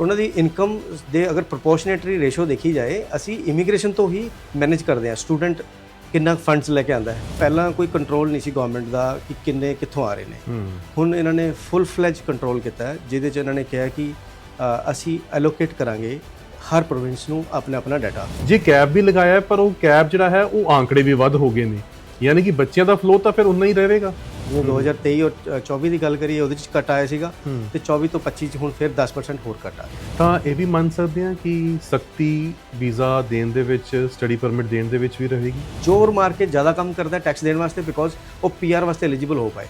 ਉਹਨਾਂ ਦੀ ਇਨਕਮ ਦੇ ਅਗਰ ਪ੍ਰੋਪੋਰਸ਼ਨੇਟਰੀ ਰੇਸ਼ੋ ਦੇਖੀ ਜਾਏ ਅਸੀਂ ਇਮੀਗ੍ਰੇਸ਼ਨ ਤੋਂ ਹੀ ਮੈਨੇਜ ਕਰਦੇ ਹਾਂ। ਸਟੂਡੈਂਟ ਕਿੰਨਾ ਫੰਡਸ ਲੈ ਕੇ ਆਂਦਾ ਹੈ। ਪਹਿਲਾਂ ਕੋਈ ਕੰਟਰੋਲ ਨਹੀਂ ਸੀ ਗਵਰਨਮੈਂਟ ਦਾ ਕਿ ਕਿੰਨੇ ਕਿੱਥੋਂ ਆ ਰਹੇ ਨੇ। ਹੁਣ ਇਹਨਾਂ ਨੇ ਫੁੱਲ ਫਲੈਜ ਕੰਟਰੋਲ ਕੀਤਾ ਜਿਹਦੇ ਚ ਇਹਨਾਂ ਨੇ ਕਿਹਾ ਕਿ ਅਸੀਂ ਐਲੋਕੇਟ ਕਰਾਂਗੇ ਹਰ ਪ੍ਰੋਵਿੰਸ ਨੂੰ ਆਪਣਾ ਆਪਣਾ ਡਾਟਾ ਜੇ ਕੈਬ ਵੀ ਲਗਾਇਆ ਹੈ, ਪਰ ਉਹ ਕੈਬ ਜਿਹੜਾ ਹੈ ਉਹ ਆંકੜੇ ਵੀ ਵੱਧ ਹੋ ਗਏ ਨੇ। ਯਾਨੀ ਕਿ ਬੱਚਿਆਂ ਦਾ ਫਲੋ ਤਾਂ ਫਿਰ ਉਨਾ ਹੀ ਰਹੇਗਾ। ਜਿਵੇਂ 2023 ਔਰ ਅ, 24 ਦੀ ਗੱਲ ਕਰੀਏ ਉਹਦੇ ਚ ਘਟ ਆਇਆ ਸੀਗਾ ਤੇ 24 ਤੋਂ 25 ਚ ਹੁਣ ਫਿਰ 10% ਹੋਰ ਘਟ ਆ ਤਾਂ ਇਹ ਵੀ ਮੰਨ ਸਕਦੇ ਹਾਂ ਕਿ ਸਖਤੀ ਵੀਜ਼ਾ ਦੇਣ ਦੇ ਵਿੱਚ ਸਟੱਡੀ ਪਰਮਿਟ ਦੇਣ ਦੇ ਵਿੱਚ ਵੀ ਰਹੇਗੀ। ਜ਼ੋਰ ਮਾਰ ਕੇ ਜ਼ਿਆਦਾ ਕੰਮ ਕਰਦਾ ਟੈਕਸ ਦੇਣ ਵਾਸਤੇ ਬਿਕੋਜ਼ ਉਹ ਪੀਆਰ ਵਾਸਤੇ ਐਲੀਜੀਬਲ ਹੋ ਪਾਏ।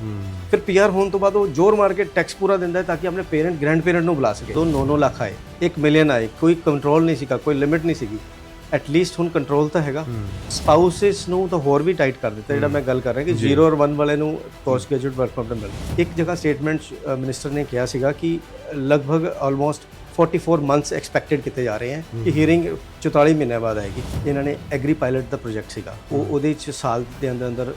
ਫਿਰ ਪੀਆਰ ਹੋਣ ਤੋਂ ਬਾਅਦ ਉਹ ਜ਼ੋਰ ਮਾਰ ਕੇ ਟੈਕਸ ਪੂਰਾ ਦਿੰਦਾ ਹੈ ਤਾਂ ਕਿ ਆਪਣੇ ਪੇਰੈਂਟ ਗ੍ਰੈਂਡ ਪੇਰੈਂਟ ਨੂੰ ਬੁਲਾ ਸਕੇ। ਤੋਂ 9-9 ਲੱਖ ਆਏ 1 ਮਿਲੀਅਨ ਆਏ ਕੋਈ ਕੰਟਰੋਲ ਨਹੀਂ ਸੀਗਾ ਕੋਈ ਲਿਮਿਟ ਨਹੀਂ ਸੀਗੀ। ਐਟ ਲੀਸਟ ਹੁਣ ਕੰਟਰੋਲ ਤਾਂ ਹੈਗਾ। ਸਪਾਊਸਸ ਨੂੰ ਤਾਂ ਹੋਰ ਵੀ ਟਾਈਟ ਕਰ ਦਿੱਤਾ ਜਿਹੜਾ ਮੈਂ ਗੱਲ ਕਰ ਰਿਹਾ ਕਿ 0 ਔਰ 1 ਵਾਲੇ ਨੂੰ ਪੋਸਟ ਗ੍ਰੈਜੂਏਟ ਵਰਕ ਪਰਮਿਟ ਮਿਲ ਇੱਕ ਜਗ੍ਹਾ ਸਟੇਟਮੈਂਟ ਮਿਨਿਸਟਰ ਨੇ ਕਿਹਾ ਸੀਗਾ ਕਿ ਲਗਭਗ ਆਲਮੋਸਟ 44 ਮੰਥਸ ਐਕਸਪੈਕਟਡ ਕੀਤੇ ਜਾ ਰਹੇ ਹਨ ਕਿ ਹੀਅਰਿੰਗ 44 ਮਹੀਨਿਆਂ ਬਾਅਦ ਆਏਗੀ। ਇਹਨਾਂ ਨੇ ਐਗਰੀ ਪਾਇਲਟ ਦਾ ਪ੍ਰੋਜੈਕਟ ਸੀਗਾ। ਉਹ ਉਹਦੇ ਚ ਸਾਲ ਦੇ ਅੰਦਰ ਅੰਦਰ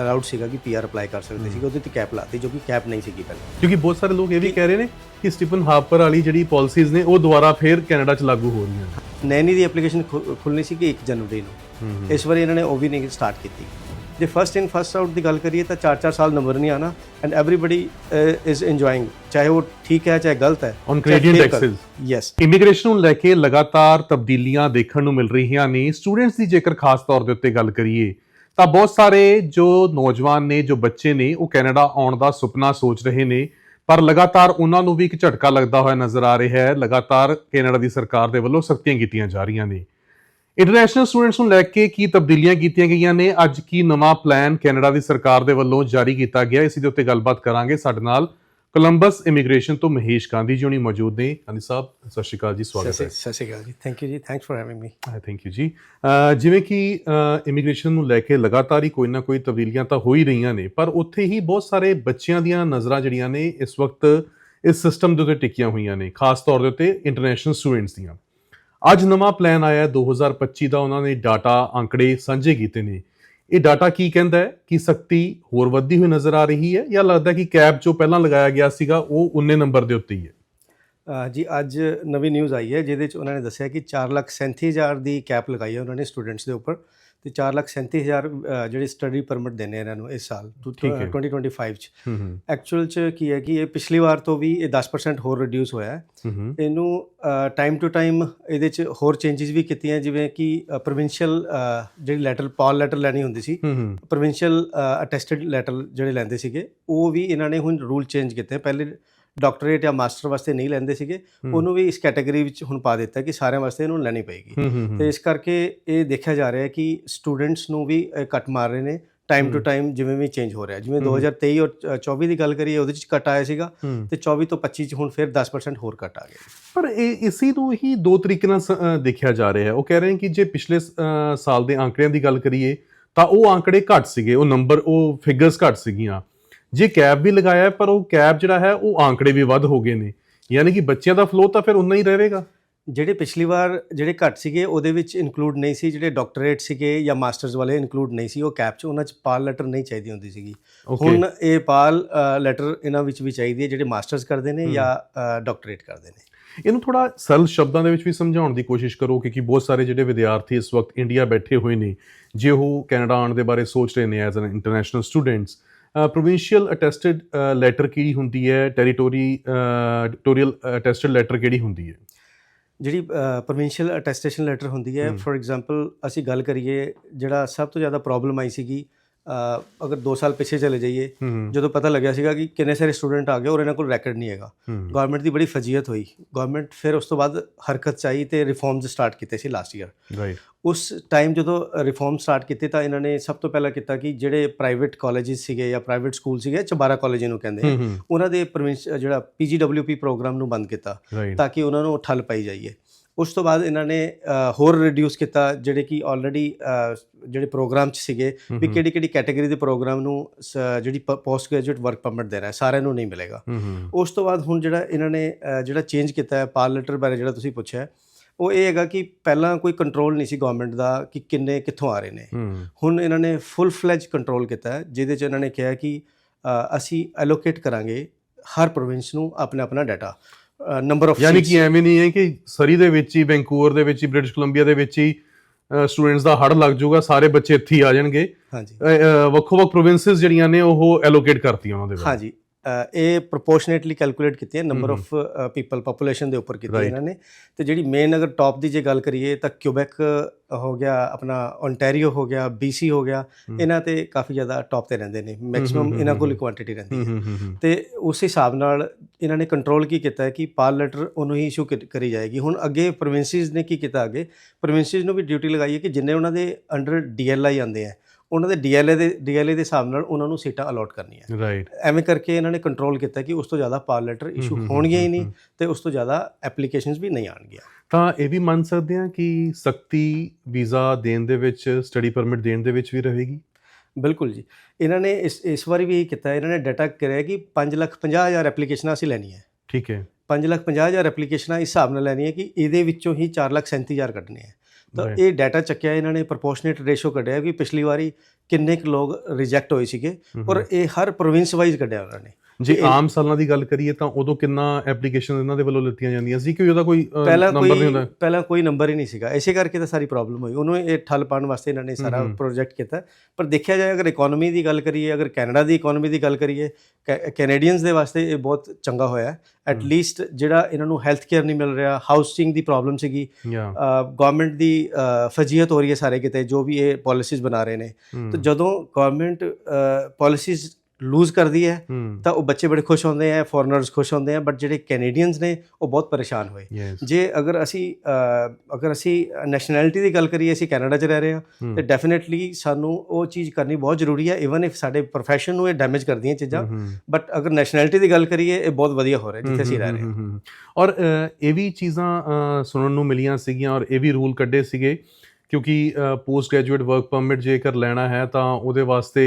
ਅਲਾਉਡ ਸੀਗਾ ਕਿ ਪੀਆਰ ਅਪਲਾਈ ਕਰ ਸਕਦੇ ਸੀਗੇ। ਉਹਦੇ ਤੇ ਕੈਪ ਲਾਤੀ ਜੋ ਕਿ ਕੈਪ ਨਹੀਂ ਸੀਗੀ ਪਹਿਲਾਂ। ਕਿਉਂਕਿ ਬਹੁਤ ਸਾਰੇ ਲੋਕ ਇਹ ਵੀ ਕਹਿ ਰਹੇ ਨੇ ਕਿ ਸਟੀਫਨ ਹਾਰਪਰ ਵਾਲੀ ਜਿਹੜੀ ਪਾਲਿਸੀਜ਼ ਨੇ ਉਹ ਦੁਬਾਰਾ ਫੇਰ ਕੈਨੇਡਾ 'ਚ ਲਾਗੂ ਹੋ ਰਹੀਆਂ ਨੇ। ਨੈਨੀ ਦੀ ਐਪਲੀਕੇਸ਼ਨ ਖੁੱਲਣੀ ਸੀ ਕਿ 1 ਜਨਵਰੀ ਨੂੰ। ਇਸ ਵਾਰੀ ਇਹਨਾਂ ਨੇ ਉਹ ਵੀ ਨਹੀਂ ਸਟਾਰਟ ਕੀਤੀ। ਜੇ ਫਸਟ ਇਨ ਫਸਟ ਆਊਟ ਦੀ ਗੱਲ ਕਰੀਏ ਤਾਂ 4-4 ਸਾਲ ਨੰਬਰ ਨਹੀਂ ਆਣਾ ਐਂਡ ਐਵਰੀਬਾਡੀ ਇਜ਼ ਇੰਜੋਇੰਗ ਚਾਹੇ ਉਹ ਠੀਕ ਹੈ ਚਾਹੇ ਗਲਤ ਹੈ On Canadian taxes. Yes immigration ਨੂੰ ਲੈ ਕੇ ਲਗਾਤਾਰ ਤਬਦੀਲੀਆਂ ਦੇਖਣ ਨੂੰ ਮਿਲ ਰਹੀਆਂ ਨੇ। ਸਟੂਡੈਂਟਸ ਦੀ ਜੇਕਰ ਖਾਸ ਤੌਰ ਦੇ ਉੱਤੇ ਗੱਲ ਕਰੀਏ ਤਾਂ ਬਹੁਤ ਸਾਰੇ ਜੋ ਨੌਜਵਾਨ ਨੇ ਜੋ ਬੱਚੇ ਨੇ ਉਹ ਕੈਨੇਡਾ ਆਉਣ ਦਾ ਸੁਪਨਾ ਸੋਚ ਰਹੇ ਨੇ। ਪਰ ਲਗਾਤਾਰ ਉਹਨਾਂ ਨੂੰ ਵੀ ਇੱਕ ਝਟਕਾ ਲੱਗਦਾ ਹੋਇਆ ਨਜ਼ਰ ਆ ਰਿਹਾ ਹੈ। ਲਗਾਤਾਰ ਕੈਨੇਡਾ ਦੀ ਸਰਕਾਰ ਦੇ ਵੱਲੋਂ ਸਖਤੀਆਂ ਕੀਤੀਆਂ ਜਾ ਰਹੀਆਂ ਨੇ। ਇੰਟਰਨੈਸ਼ਨਲ ਸਟੂਡੈਂਟਸ ਨੂੰ ਲੈ ਕੇ ਕੀ ਤਬਦੀਲੀਆਂ ਕੀਤੀਆਂ ਗਈਆਂ ਨੇ? ਅੱਜ ਕੀ ਨਵਾਂ ਪਲਾਨ ਕੈਨੇਡਾ ਦੀ ਸਰਕਾਰ ਦੇ ਵੱਲੋਂ ਜਾਰੀ ਕੀਤਾ ਗਿਆ? ਇਸ ਦੇ ਉੱਤੇ ਗੱਲਬਾਤ ਕਰਾਂਗੇ। ਸਾਡੇ ਨਾਲ ਕੋਲੰਬਸ ਇਮੀਗ੍ਰੇਸ਼ਨ ਤੋਂ ਮਹੇਸ਼ ਗਾਂਧੀ ਜੀ ਹੁਣੀ ਮੌਜੂਦ ਨੇ। ਗਾਂਧੀ ਸਾਹਿਬ ਸਤਿ ਸ਼੍ਰੀ ਅਕਾਲ ਜੀ ਸਵਾਗਤ ਹੈ। ਸਤਿ ਸ਼੍ਰੀ ਅਕਾਲ ਜੀ। ਥੈਂਕ ਯੂ ਜੀ thanks for having me thank you ਜੀ। ਜਿਵੇਂ ਕਿ ਇਮੀਗ੍ਰੇਸ਼ਨ ਨੂੰ ਲੈ ਕੇ ਲਗਾਤਾਰ ਹੀ ਕੋਈ ਨਾ ਕੋਈ ਤਬਦੀਲੀਆਂ ਤਾਂ ਹੋ ਹੀ ਰਹੀਆਂ ਨੇ ਪਰ ਉੱਥੇ ਹੀ ਬਹੁਤ ਸਾਰੇ ਬੱਚਿਆਂ ਦੀਆਂ ਨਜ਼ਰਾਂ ਜਿਹੜੀਆਂ ਨੇ ਇਸ ਵਕਤ ਇਸ ਸਿਸਟਮ ਦੇ ਉੱਤੇ ਟਿਕੀਆਂ ਹੋਈਆਂ ਨੇ ਖਾਸ ਤੌਰ ਦੇ ਉੱਤੇ ਇੰਟਰਨੈਸ਼ਨਲ ਸਟੂਡੈਂਟਸ ਦੀਆਂ। ਅੱਜ ਨਵਾਂ ਪਲਾਨ ਆਇਆ ਹੈ 2025 ਦਾ ਉਹਨਾਂ ਨੇ ਡਾਟਾ ਅੰਕੜੇ ਸਾਂਝੇ ਕੀਤੇ ਨੇ। ਇਹ ਡਾਟਾ ਕੀ ਕਹਿੰਦਾ ਹੈ? ਕਿ ਸਖਤੀ ਹੋਰ ਵੱਧਦੀ ਹੋਈ ਨਜ਼ਰ ਆ ਰਹੀ ਹੈ ਜਾਂ ਲੱਗਦਾ ਕਿ ਕੈਬ ਜੋ ਪਹਿਲਾਂ ਲਗਾਇਆ ਗਿਆ ਸੀਗਾ, ਉਹ ਉਨੇ ਨੰਬਰ ਦੇ ਉੱਤੇ ਹੀ ਹੈ? ਜੀ, ਅੱਜ ਨਵੀਂ ਨਿਊਜ਼ ਆਈ ਹੈ, ਜਿਹਦੇ ਚ ਉਹਨਾਂ ਨੇ ਦੱਸਿਆ ਕਿ 437000 ਦੀ ਕੈਪ ਲਗਾਈ ਹੈ ਉਹਨਾਂ ਨੇ ਸਟੂਡੈਂਟਸ ਦੇ ਉੱਪਰ। ਤੇ 437000 ਅ, ਜਿਹੜੇ ਸਟੱਡੀ ਪਰਮਿਟ ਦੇਣੇ ਇਹਨਾਂ ਨੂੰ ਇਸ ਸਾਲ ਟੂ- ਠੀਕ ਹੈ। 2025 ਚ। ਐਕਚੁਅਲ ਚ ਕੀ ਹੈ ਕਿ ਇਹ ਪਿਛਲੀ ਵਾਰ ਤੋਂ ਵੀ ਇਹ 10% ਹੋਰ ਰਿਡਿਊਸ ਹੋਇਆ ਹੈ। ਇਹਨੂੰ ਟਾਈਮ ਟੂ ਟਾਈਮ ਇਹਦੇ ਚ ਹੋਰ ਚੇਂਜਸ ਵੀ ਕੀਤੀਆਂ ਜਿਵੇਂ ਕਿ ਪ੍ਰੋਵਿੰਸ਼ੀਅਲ ਜਿਹੜੀ ਲੈਟਰ ਪਾਲ ਲੈਟਰ ਲੈਣੀ ਹੁੰਦੀ ਸੀ ਪ੍ਰੋਵਿੰਸ਼ੀਅਲ ਅਟੈਸਟਡ ਲੈਟਰ ਜਿਹੜੇ ਲੈਂਦੇ ਸੀਗੇ ਉਹ ਵੀ ਇਹਨਾਂ ਨੇ ਹੁਣ ਰੂਲ ਚੇਂਜ ਕੀਤੇ ਪਹਿਲੇ ਡਾਕਟਰੇਟ ਜਾਂ ਮਾਸਟਰ ਵਾਸਤੇ ਨਹੀਂ ਲੈਂਦੇ ਸੀਗੇ ਉਹਨੂੰ ਵੀ ਇਸ ਕੈਟਾਗਰੀ ਵਿੱਚ ਹੁਣ ਪਾ ਦਿੱਤਾ ਕਿ ਸਾਰਿਆਂ ਵਾਸਤੇ ਇਹਨੂੰ ਲੈਣੀ ਪਏਗੀ। ਤੇ ਇਸ ਕਰਕੇ ਇਹ ਦੇਖਿਆ ਜਾ ਰਿਹਾ ਹੈ ਕਿ ਸਟੂਡੈਂਟਸ ਨੂੰ ਵੀ ਕੱਟ ਮਾਰ ਰਹੇ ਨੇ ਟਾਈਮ ਟੂ ਟਾਈਮ ਜਿਵੇਂ ਵੀ ਚੇਂਜ ਹੋ ਰਿਹਾ। ਜਿਵੇਂ 2023 ਔਰ ਅ, 24 ਦੀ ਗੱਲ ਕਰੀਏ ਉਹਦੇ ਚ ਕੱਟ ਆਇਆ ਸੀਗਾ ਤੇ 24 ਤੋਂ 25 ਚ ਹੁਣ ਫਿਰ 10% ਹੋਰ ਕੱਟ ਆ ਗਿਆ। ਪਰ ਇਹ ਇਸੇ ਨੂੰ ਹੀ ਦੋ ਤਰੀਕੇ ਨਾਲ ਦੇਖਿਆ ਜਾ ਰਿਹਾ ਹੈ। ਉਹ ਕਹਿ ਰਹੇ ਹਨ ਕਿ ਜੇ ਪਿਛਲੇ ਸਾਲ ਦੇ ਅੰਕੜਿਆਂ ਦੀ ਗੱਲ ਕਰੀਏ ਤਾਂ ਉਹ ਅੰਕੜੇ ਘੱਟ ਸੀਗੇ ਉਹ ਨੰਬਰ ਉਹ ਫਿਗਰਸ ਘੱਟ ਸੀਗੀਆਂ। ਜੇ ਕੈਬ ਵੀ ਲਗਾਇਆ ਪਰ ਉਹ ਕੈਬ ਜਿਹੜਾ ਹੈ ਉਹ ਅੰਕੜੇ ਵੀ ਵੱਧ ਹੋ ਗਏ ਨੇ। ਯਾਨੀ ਕਿ ਬੱਚਿਆਂ ਦਾ ਫਲੋ ਤਾਂ ਫਿਰ ਉਨਾ ਹੀ ਰਹੇਗਾ। ਜਿਹੜੇ ਪਿਛਲੀ ਵਾਰ ਜਿਹੜੇ ਘੱਟ ਸੀਗੇ ਉਹਦੇ ਵਿੱਚ ਇਨਕਲੂਡ ਨਹੀਂ ਸੀ। ਜਿਹੜੇ ਡਾਕਟਰੇਟ ਸੀਗੇ ਜਾਂ ਮਾਸਟਰਸ ਵਾਲੇ ਇਨਕਲੂਡ ਨਹੀਂ ਸੀ। ਉਹ ਕੈਪ ਚ ਉਹਨਾਂ ਚ ਪਾਲ ਲੈਟਰ ਨਹੀਂ ਚਾਹੀਦੀ ਹੁੰਦੀ ਸੀਗੀ. ਹੁਣ ਇਹ ਪਾਲ ਲੈਟਰ ਇਹਨਾਂ ਵਿੱਚ ਵੀ ਚਾਹੀਦੀ ਹੈ ਜਿਹੜੇ ਮਾਸਟਰਸ ਕਰਦੇ ਨੇ ਜਾਂ ਡਾਕਟਰੇਟ ਕਰਦੇ ਨੇ। ਇਹਨੂੰ ਥੋੜਾ ਸਰਲ ਸ਼ਬਦਾਂ ਦੇ ਵਿੱਚ ਵੀ ਸਮਝਾਉਣ ਦੀ ਕੋਸ਼ਿਸ਼ ਕਰੋ ਕਿਉਂਕਿ ਬਹੁਤ ਸਾਰੇ ਜਿਹੜੇ ਵਿਦਿਆਰਥੀ ਇਸ ਵਕਤ ਇੰਡੀਆ ਬੈਠੇ ਹੋਏ ਨੇ ਜੇ ਉਹ ਕੈਨੇਡਾ ਆਉਣ ਦੇ ਬਾਰੇ ਸੋਚ ਰਹੇ ਨੇ as an international students provincial attested letter ਕਿਹੜੀ ਹੁੰਦੀ ਹੈ? ਟੈਰੀਟੋਰੀ ਟੈਰੀਟੋਰੀਅਲ ਅਟੈਸਟਡ ਲੈਟਰ ਕਿਹੜੀ ਹੁੰਦੀ ਹੈ? ਜਿਹੜੀ ਪ੍ਰੋਵਿੰਸ਼ੀਅਲ ਅਟੈਸਟੇਸ਼ਨ ਲੈਟਰ ਹੁੰਦੀ ਹੈ ਫੋਰ ਐਗਜ਼ਾਮਪਲ ਅਸੀਂ ਗੱਲ ਕਰੀਏ ਜਿਹੜਾ ਸਭ ਤੋਂ ਜ਼ਿਆਦਾ ਪ੍ਰੋਬਲਮ ਆਈ ਸੀਗੀ ਅਗਰ 2 ਸਾਲ ਪਿੱਛੇ ਚਲੇ ਜਾਈਏ ਜਦੋਂ ਪਤਾ ਲੱਗਿਆ ਸੀਗਾ ਕਿ ਕਿੰਨੇ ਸਾਰੇ ਸਟੂਡੈਂਟ ਆ ਗਏ ਔਰ ਇਹਨਾਂ ਕੋਲ ਰੈਕੋਰਡ ਨਹੀਂ ਹੈਗਾ। ਗਵਰਨਮੈਂਟ ਦੀ ਬੜੀ ਫਜੀਅਤ ਹੋਈ। ਗਵਰਨਮੈਂਟ ਫਿਰ ਉਸ ਤੋਂ ਬਾਅਦ ਹਰਕਤ ਚਾਈ ਤੇ ਰਿਫਾਰਮਸ ਸਟਾਰਟ ਕੀਤੇ ਸੀ ਲਾਸਟ ਈਅਰ ਉਸ ਟਾਈਮ ਜਦੋਂ ਰਿਫਾਰਮ ਸਟਾਰਟ ਕੀਤੇ ਤਾਂ ਇਹਨਾਂ ਨੇ ਸਭ ਤੋਂ ਪਹਿਲਾਂ ਕੀਤਾ ਕਿ ਜਿਹੜੇ ਪ੍ਰਾਈਵੇਟ ਕਾਲਜਿਸ ਸੀਗੇ ਜਾਂ ਪ੍ਰਾਈਵੇਟ ਸਕੂਲ ਸੀਗੇ ਚਬਾਰਾ ਕਾਲਜ ਇਹਨੂੰ ਕਹਿੰਦੇ ਉਹਨਾਂ ਦੇ ਜਿਹੜਾ ਪੀਜੀਡਬਲਯੂਪੀ ਪ੍ਰੋਗਰਾਮ ਨੂੰ ਬੰਦ ਕੀਤਾ ਤਾਂ ਕਿ ਉਹਨਾਂ ਨੂੰ ਠੱਲ ਪਾਈ ਜਾਈਏ। ਉਸ ਤੋਂ ਬਾਅਦ ਇਹਨਾਂ ਨੇ ਹੋਰ ਰਿਡਿਊਸ ਕੀਤਾ ਜਿਹੜੇ ਕਿ ਆਲਰੇਡੀ ਜਿਹੜੇ ਪ੍ਰੋਗਰਾਮ ਚ ਸੀਗੇ ਵੀ ਕਿਹੜੀ ਕਿਹੜੀ ਕੈਟਾਗਰੀ ਦੇ ਪ੍ਰੋਗਰਾਮ ਨੂੰ ਜਿਹੜੀ ਪੋਸਟ ਗ੍ਰੈਜੂਏਟ ਵਰਕ ਪਰਮਿਟ ਦੇਣਾ ਹੈ ਸਾਰਿਆਂ ਨੂੰ ਨਹੀਂ ਮਿਲੇਗਾ। ਉਸ ਤੋਂ ਬਾਅਦ ਹੁਣ ਜਿਹੜਾ ਇਹਨਾਂ ਨੇ ਜਿਹੜਾ ਚੇਂਜ ਕੀਤਾ ਹੈ ਪਾਲ ਲੈਟਰ ਬਾਰੇ ਜਿਹੜਾ ਤੁਸੀਂ ਪੁੱਛਿਆ ਉਹ ਇਹ ਹੈਗਾ ਕਿ ਪਹਿਲਾਂ ਕੋਈ ਕੰਟਰੋਲ ਨਹੀਂ ਸੀ ਗਵਰਨਮੈਂਟ ਦਾ ਕਿ ਕਿੰਨੇ ਕਿੱਥੋਂ ਆ ਰਹੇ ਨੇ। ਹੁਣ ਇਹਨਾਂ ਨੇ ਫੁੱਲ ਫਲੈਜ ਕੰਟਰੋਲ ਕੀਤਾ ਹੈ ਜਿਹਦੇ ਚ ਇਹਨਾਂ ਨੇ ਕਿਹਾ ਕਿ ਅਸੀਂ ਐਲੋਕੇਟ ਕਰਾਂਗੇ ਹਰ ਪ੍ਰੋਵਿੰਸ ਨੂੰ ਆਪਣਾ ਆਪਣਾ ਡਾਟਾ ਨੰਬਰ ਆਫ ਯਾਨੀ ਕਿ ਐਵੇਂ ਨਹੀਂ ਹੈ ਕਿ ਸਰੀ ਦੇ ਵਿੱਚ ਹੀ ਵੈਂਕੂਵਰ ਦੇ ਵਿੱਚ ਹੀ ਬ੍ਰਿਟਿਸ਼ ਕੋਲੰਬੀਆ ਦੇ ਵਿੱਚ ਹੀ ਸਟੂਡੈਂਟਸ ਦਾ ਹੜ ਲੱਗ ਜਾਊਗਾ ਸਾਰੇ ਬੱਚੇ ਇੱਥੇ ਆ ਜਾਣਗੇ। ਹਾਂਜੀ। ਅ, ਵੱਖੋ-ਵੱਖ ਪ੍ਰੋਵਿੰਸਸ ਜਿਹੜੀਆਂ ਨੇ ਉਹ ਐਲੋਕੇਟ ਕਰਤੀਆਂ ਉਹਨਾਂ ਦੇ ਵਿੱਚ ਹਾਂਜੀ। ਇਹ ਪ੍ਰੋਪੋਰਸ਼ਨੇਟਲੀ ਕੈਲਕੂਲੇਟ ਕੀਤੀ ਹੈ ਨੰਬਰ ਆਫ ਪੀਪਲ ਪੋਪੂਲੇਸ਼ਨ ਦੇ ਉੱਪਰ ਕੀਤੀ. ਇਹਨਾਂ ਨੇ। ਤੇ ਜਿਹੜੀ ਮੇਨ ਅਗਰ ਟੌਪ ਦੀ ਜੇ ਗੱਲ ਕਰੀਏ ਤਾਂ ਕਿਊਬੈਕ ਹੋ ਗਿਆ ਆਪਣਾ ਓਨਟਾਰੀਓ ਹੋ ਗਿਆ ਬੀਸੀ ਹੋ ਗਿਆ। ਇਹਨਾਂ ਤੇ ਕਾਫੀ ਜ਼ਿਆਦਾ ਟੌਪ ਤੇ ਰਹਿੰਦੇ ਨੇ। ਮੈਕਸਿਮਮ ਇਹਨਾਂ ਕੋਲ। ਕੁਆਂਟੀਟੀ ਰਹਿੰਦੀ ਹੂੰ। ਤੇ ਉਸ ਹਿਸਾਬ ਨਾਲ ਇਹਨਾਂ ਨੇ ਕੰਟਰੋਲ ਕੀ ਕੀਤਾ ਹੈ ਕਿ ਪਾਲ ਲੈਟਰ ਉਹਨੂੰ ਹੀ ਇਸ਼ੂ ਕਰੀ ਜਾਏਗੀ। ਹੁਣ ਅੱਗੇ ਪ੍ਰੋਵਿੰਸਿਸ ਨੇ ਕੀ ਕੀਤਾ ਅੱਗੇ? ਪ੍ਰੋਵਿੰਸਿਸ ਨੂੰ ਵੀ ਡਿਊਟੀ ਲਗਾਈ ਹੈ ਕਿ ਜਿੰਨੇ ਉਹਨਾਂ ਦੇ ਅੰਡਰ ਡੀਐਲਆਈ ਆਉਂਦੇ ਆ ਉਹਨਾਂ ਦੇ ਡੀਐਲਏ ਦੇ ਡੀਐਲਏ ਦੇ ਹਿਸਾਬ ਨਾਲ ਉਹਨਾਂ ਨੂੰ ਸੀਟਾਂ ਅਲਾਟ ਕਰਨੀਆਂ। ਰਾਈਟ ਐਵੇਂ ਕਰਕੇ ਇਹਨਾਂ ਨੇ ਕੰਟਰੋਲ ਕੀਤਾ ਕਿ ਉਸ ਤੋਂ ਜ਼ਿਆਦਾ ਪਾਲ ਲੈਟਰ ਇਸ਼ੂ ਹੋਣਗੀਆਂ ਹੀ ਨਹੀਂ। ਤੇ ਉਸ ਤੋਂ ਜ਼ਿਆਦਾ ਐਪਲੀਕੇਸ਼ਨਸ ਵੀ ਨਹੀਂ ਆਣਗੀਆਂ ਤਾਂ ਇਹ ਵੀ ਮੰਨ ਸਕਦੇ ਹਾਂ ਕਿ ਸਖਤੀ ਵੀਜ਼ਾ ਦੇਣ ਦੇ ਵਿੱਚ ਸਟੱਡੀ ਪਰਮਿਟ ਦੇਣ ਦੇ ਵਿੱਚ ਵੀ ਰਹੇਗੀ? ਬਿਲਕੁਲ ਜੀ। ਇਹਨਾਂ ਨੇ ਇਸ ਇਸ ਵਾਰੀ ਵੀ ਇਹ ਕੀਤਾ ਇਹਨਾਂ ਨੇ ਡਾਟਾ ਕਰਿਆ ਕਿ 5 ਲੱਖ 50 ਹਜ਼ਾਰ ਐਪਲੀਕੇਸ਼ਨਾਂ ਅਸੀਂ ਲੈਣੀਆਂ। ਠੀਕ ਹੈ। 5 ਲੱਖ 50 ਹਜ਼ਾਰ ਐਪਲੀਕੇਸ਼ਨਾਂ ਇਸ ਹਿਸਾਬ ਨਾਲ ਲੈਣੀਆਂ ਕਿ ਇਹਦੇ ਵਿੱਚੋਂ ਹੀ 4 ਲੱਖ 37 ਹਜ਼ਾਰ ਕੱਢਣੇ ਆ। ਤਾਂ. ਇਹ ਡਾਟਾ ਚੱਕਿਆ ਇਹਨਾਂ ਨੇ ਪ੍ਰੋਪੋਰਸ਼ਨੇਟ ਰੇਸ਼ੋ ਕੱਢਿਆ ਕਿ ਪਿਛਲੀ ਵਾਰੀ ਕਿੰਨੇ ਕੁ ਲੋਕ ਰਿਜੈਕਟ ਹੋਏ ਸੀਗੇ ਔਰ ਇਹ ਹਰ ਪ੍ਰੋਵਿੰਸ ਵਾਈਜ਼ ਕੱਢਿਆ ਉਹਨਾਂ ਨੇ ਜੇ ਆਮ ਸਾਲਾਂ ਦੀ ਗੱਲ ਕਰੀਏ ਤਾਂ ਉਦੋਂ ਕਿੰਨਾ ਐਪਲੀਕੇਸ਼ਨ ਇਹਨਾਂ ਦੇ ਵੱਲੋਂ ਲਿੱਤੀਆਂ ਜਾਂਦੀਆਂ ਸੀ ਕਿ ਉਹਦਾ ਕੋਈ ਨੰਬਰ ਨਹੀਂ ਹੁੰਦਾ? ਪਹਿਲਾਂ ਕੋਈ ਨੰਬਰ ਹੀ ਨਹੀਂ ਸੀਗਾ। ਇਸੇ ਕਰਕੇ ਤਾਂ ਸਾਰੀ ਪ੍ਰੋਬਲਮ ਹੋਈ। ਉਹਨੂੰ ਇਹ ਠੱਲ ਪਾਉਣ ਵਾਸਤੇ ਇਹਨਾਂ ਨੇ ਸਾਰਾ। ਪ੍ਰੋਜੈਕਟ ਕੀਤਾ। ਪਰ ਦੇਖਿਆ ਜਾਏ ਅਗਰ ਇਕਨੋਮੀ ਦੀ ਗੱਲ ਕਰੀਏ ਅਗਰ ਕੈਨੇਡਾ ਦੀ ਇਕਨੋਮੀ ਦੀ ਗੱਲ ਕਰੀਏ ਕੈਨੇਡੀਅਨਸ ਦੇ ਵਾਸਤੇ ਇਹ ਬਹੁਤ ਚੰਗਾ ਹੋਇਆ। ਐਟ। ਲੀਸਟ ਜਿਹੜਾ ਇਹਨਾਂ ਨੂੰ ਹੈਲਥ ਕੇਅਰ ਨਹੀਂ ਮਿਲ ਰਿਹਾ ਹਾਊਸਿੰਗ ਦੀ ਪ੍ਰੋਬਲਮ ਸੀਗੀ। ਗਵਰਨਮੈਂਟ ਦੀ ਫਜੀਅਤ ਹੋ ਰਹੀ ਹੈ ਸਾਰੇ ਕਿਤੇ ਜੋ ਵੀ ਇਹ ਪਾਲਿਸੀਜ਼ ਬਣਾ ਰਹੇ ਨੇ। ਤਾਂ ਜਦੋਂ ਗਵਰਨਮੈਂਟ ਪਾਲਿਸੀਜ਼ ਲੂਜ਼ ਕਰਦੀ ਹੈ ਤਾਂ ਉਹ ਬੱਚੇ ਬੜੇ ਖੁਸ਼ ਹੁੰਦੇ ਆ ਫੋਰਨਰਸ ਖੁਸ਼ ਹੁੰਦੇ ਆ ਬਟ ਜਿਹੜੇ ਕੈਨੇਡੀਅਨਸ ਨੇ ਉਹ ਬਹੁਤ ਪਰੇਸ਼ਾਨ ਹੋਏ। ਜੇ ਅਗਰ ਅਸੀਂ ਅਗਰ ਅਸੀਂ ਨੈਸ਼ਨੈਲਿਟੀ ਦੀ ਗੱਲ ਕਰੀਏ ਅਸੀਂ ਕੈਨੇਡਾ 'ਚ ਰਹਿ ਰਹੇ ਹਾਂ ਤੇ ਡੈਫੀਨਿਟਲੀ ਸਾਨੂੰ ਉਹ ਚੀਜ਼ ਕਰਨੀ ਬਹੁਤ ਜ਼ਰੂਰੀ ਹੈ ਇਵਨ ਇਫ ਸਾਡੇ ਪ੍ਰੋਫੈਸ਼ਨ ਨੂੰ ਇਹ ਡੈਮੇਜ ਕਰਦੀਆਂ ਚੀਜ਼ਾਂ ਬਟ ਅਗਰ ਨੈਸ਼ਨੈਲਿਟੀ ਦੀ ਗੱਲ ਕਰੀਏ ਇਹ ਬਹੁਤ ਵਧੀਆ ਹੋ ਰਿਹਾ ਜਿੱਥੇ ਅਸੀਂ ਰਹਿ ਰਹੇ ਹਾਂ। ਔਰ ਇਹ ਵੀ ਚੀਜ਼ਾਂ ਸੁਣਨ ਨੂੰ ਮਿਲੀਆਂ ਸੀਗੀਆਂ ਔਰ ਇਹ ਵੀ ਰੂਲ ਕੱਢੇ ਸੀਗੇ ਕਿਉਂਕਿ ਪੋਸਟ ਗ੍ਰੈਜੂਏਟ ਵਰਕ ਪਰਮਿਟ ਜੇਕਰ ਲੈਣਾ ਹੈ ਤਾਂ ਉਹਦੇ ਵਾਸਤੇ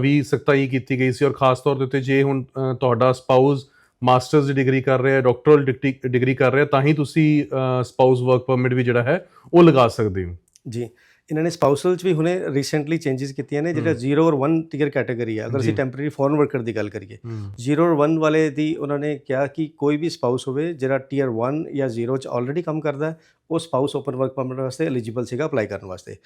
ਵੀ ਸਖਤਾਈ ਕੀਤੀ ਗਈ ਸੀ ਔਰ ਖਾਸ ਤੌਰ ਦੇ ਉੱਤੇ ਜੇ ਹੁਣ ਤੁਹਾਡਾ ਸਪਾਊਸ ਮਾਸਟਰਸ ਦੀ ਡਿਗਰੀ ਕਰ ਰਿਹਾ ਹੈ ਡਾਕਟਰਲ ਡਿਗਰੀ ਕਰ ਰਿਹਾ ਤਾਂ ਹੀ ਤੁਸੀਂ ਸਪਾਊਸ ਵਰਕ ਪਰਮਿਟ ਵੀ ਜਿਹੜਾ ਹੈ ਉਹ ਲਗਾ ਸਕਦੇ ਹੋ। ਜੀ ਇਹਨਾਂ ਨੇ ਸਪਾਊਸਲ ਚ ਵੀ ਹੁਣੇ ਰੀਸੈਂਟਲੀ ਚੇਂਜਸ ਕੀਤੀਆਂ ਨੇ ਜਿਹੜਾ 0 ਔਰ 1 ਟੀਅਰ ਕੈਟਾਗਰੀ ਹੈ ਅਗਰ ਅਸੀਂ। ਟੈਂਪਰੇਰੀ ਫੋਰਨ ਵਰਕਰ ਦੀ ਗੱਲ ਕਰੀਏ 0 ਔਰ 1 ਵਾਲੇ ਦੀ ਉਹਨਾਂ ਨੇ ਕਿਹਾ ਕਿ ਕੋਈ ਵੀ ਸਪਾਊਸ ਹੋਵੇ ਜਿਹੜਾ ਟੀਅਰ 1 ਜਾਂ 0 ਚ ਆਲਰੇਡੀ ਕੰਮ ਕਰਦਾ ਹੈ, ਉਹ ਸਪਾਊਸ ਓਪਨ ਵਰਕ ਪਰਮਿਟ ਵਾਸਤੇ ਐਲੀਜੀਬਲ ਸੀਗਾ ਅਪਲਾਈ ਕਰਨ ਵਾਸਤੇ।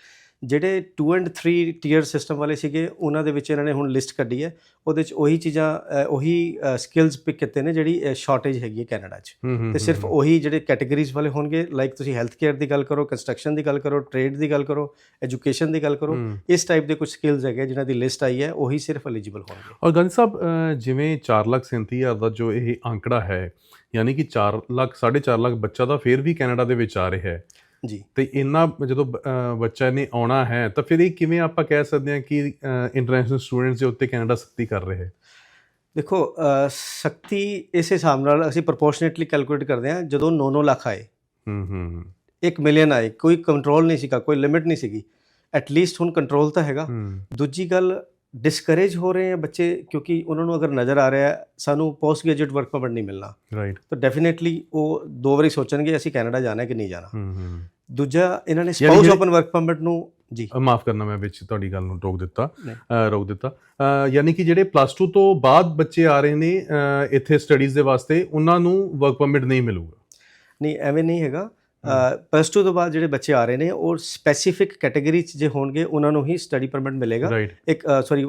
ਜਿਹੜੇ 2 ਐਂਡ 3 ਟੀਅਰ ਸਿਸਟਮ ਵਾਲੇ ਸੀਗੇ ਉਹਨਾਂ ਦੇ ਵਿੱਚ ਇਹਨਾਂ ਨੇ ਹੁਣ ਲਿਸਟ ਕੱਢੀ ਹੈ। ਉਹਦੇ ਚ ਉਹੀ ਚੀਜ਼ਾਂ ਉਹੀ ਸਕਿੱਲਸ ਪਿਕ ਕੀਤੇ ਨੇ ਜਿਹੜੀ ਸ਼ਾਰਟੇਜ ਹੈਗੀ ਹੈ ਕੈਨੇਡਾ 'ਚ। ਤੇ ਸਿਰਫ ਉਹੀ ਜਿਹੜੇ ਕੈਟਾਗਰੀਜ਼ ਵਾਲੇ ਹੋਣਗੇ ਲਾਈਕ ਤੁਸੀਂ ਹੈਲਥ ਕੇਅਰ ਦੀ ਗੱਲ ਕਰੋ ਕੰਸਟਰਕਸ਼ਨ ਦੀ ਗੱਲ ਕਰੋ ਟ੍ਰੇਡ ਦੀ ਗੱਲ ਕਰੋ ਐਜੂਕੇਸ਼ਨ ਦੀ ਗੱਲ ਕਰੋ ਇਸ ਟਾਈਪ ਦੇ ਕੁਝ ਸਕਿੱਲਸ ਹੈਗੇ ਜਿਨ੍ਹਾਂ ਦੀ ਲਿਸਟ ਆਈ ਹੈ ਉਹੀ ਸਿਰਫ ਐਲੀਜੀਬਲ ਹੋਣਗੇ। ਔਰ ਗੰਜ ਸਾਹਿਬ ਜਿਵੇਂ 4 ਲੱਖ 37 ਹਜ਼ਾਰ ਦਾ ਜੋ ਇਹ ਅੰਕੜਾ ਹੈ ਯਾਨੀ ਕਿ 4 ਲੱਖ 4.5 ਲੱਖ ਬੱਚਾ ਤਾਂ ਫੇਰ ਵੀ ਕੈਨੇਡਾ ਦੇ ਵਿੱਚ ਆ ਰਿਹਾ ਹੈ। ਜੀ। ਤੇ ਇੰਨਾ ਜਦੋਂ ਬੱਚਾ ਨੇ ਆਉਣਾ ਹੈ ਤਾਂ ਫਿਰ ਇਹ ਕਿਵੇਂ ਆਪਾਂ ਕਹਿ ਸਕਦੇ ਹਾਂ ਕਿ ਇੰਟਰਨੈਸ਼ਨਲ ਸਟੂਡੈਂਟਸ ਦੇ ਉੱਤੇ ਕੈਨੇਡਾ ਸਖਤੀ ਕਰ ਰਿਹਾ ਹੈ? ਦੇਖੋ ਅ, ਸ਼ਕਤੀ ਇਸ ਹਿਸਾਬ ਨਾਲ ਅਸੀਂ ਪ੍ਰੋਪੋਰਸ਼ਨੇਟਲੀ ਕੈਲਕੂਲੇਟ ਕਰਦੇ ਹਾਂ ਜਦੋਂ 9-9 ਲੱਖ ਆਏ। ਹੂੰ ਹੂੰ 1 ਮਿਲੀਅਨ ਆਏ ਕੋਈ ਕੰਟਰੋਲ ਨਹੀਂ ਸੀਗਾ ਕੋਈ ਲਿਮਿਟ ਨਹੀਂ ਸੀਗੀ। ਐਟ ਲੀਸਟ ਹੁਣ ਕੰਟਰੋਲ ਤਾਂ ਹੈਗਾ। ਦੂਜੀ ਗੱਲ ਡਿਸਕਰੇਜ ਹੋ ਰਹੇ ਆ ਬੱਚੇ ਕਿਉਂਕਿ ਉਹਨਾਂ ਨੂੰ ਅਗਰ ਨਜ਼ਰ ਆ ਰਿਹਾ ਸਾਨੂੰ ਪੋਸਟ ਗ੍ਰੈਜੂਏਟ ਵਰਕ ਪਰਮਿਟ ਨਹੀਂ ਮਿਲਣਾ ਰਾਈਟ ਤਾਂ ਡੈਫੀਨਿਟਲੀ ਉਹ ਦੋ ਵਾਰੀ ਸੋਚਣਗੇ ਅਸੀਂ ਕੈਨੇਡਾ ਜਾਣਾ ਹੈ ਕਿ ਨਹੀਂ ਜਾਣਾ ਹੂੰ ਹੂੰ ਦੂਜਾ ਇਹਨਾਂ ਨੇ ਸਪਾਊਸ ਓਪਨ ਵਰਕ ਪਰਮਿਟ ਨੂੰ ਜੀ ਮਾਫ ਕਰਨਾ ਮੈਂ ਵਿੱਚ ਤੁਹਾਡੀ ਗੱਲ ਨੂੰ ਰੋਕ ਦਿੱਤਾ ਰੋਕ ਦਿੱਤਾ ਯਾਨੀ ਕਿ ਜਿਹੜੇ ਪਲੱਸ 2 ਤੋਂ ਬਾਅਦ ਬੱਚੇ ਆ ਰਹੇ ਨੇ ਇੱਥੇ ਸਟੱਡੀਜ਼ ਦੇ ਵਾਸਤੇ ਉਹਨਾਂ ਨੂੰ ਵਰਕ ਪਰਮਿਟ ਨਹੀਂ ਮਿਲੂਗਾ ਨਹੀਂ ਐਵੇਂ ਨਹੀਂ ਹੈਗਾ ਪਲੱਸ 2 ਤੋਂ ਬਾਅਦ ਜਿਹੜੇ ਬੱਚੇ ਆ ਰਹੇ ਨੇ ਉਹ ਸਪੈਸੀਫਿਕ ਕੈਟਾਗਰੀ ਚ ਜੇ ਹੋਣਗੇ ਉਹਨਾਂ ਨੂੰ ਹੀ ਸਟੱਡੀ ਪਰਮਿਟ ਮਿਲੇਗਾ। ਇੱਕ sorry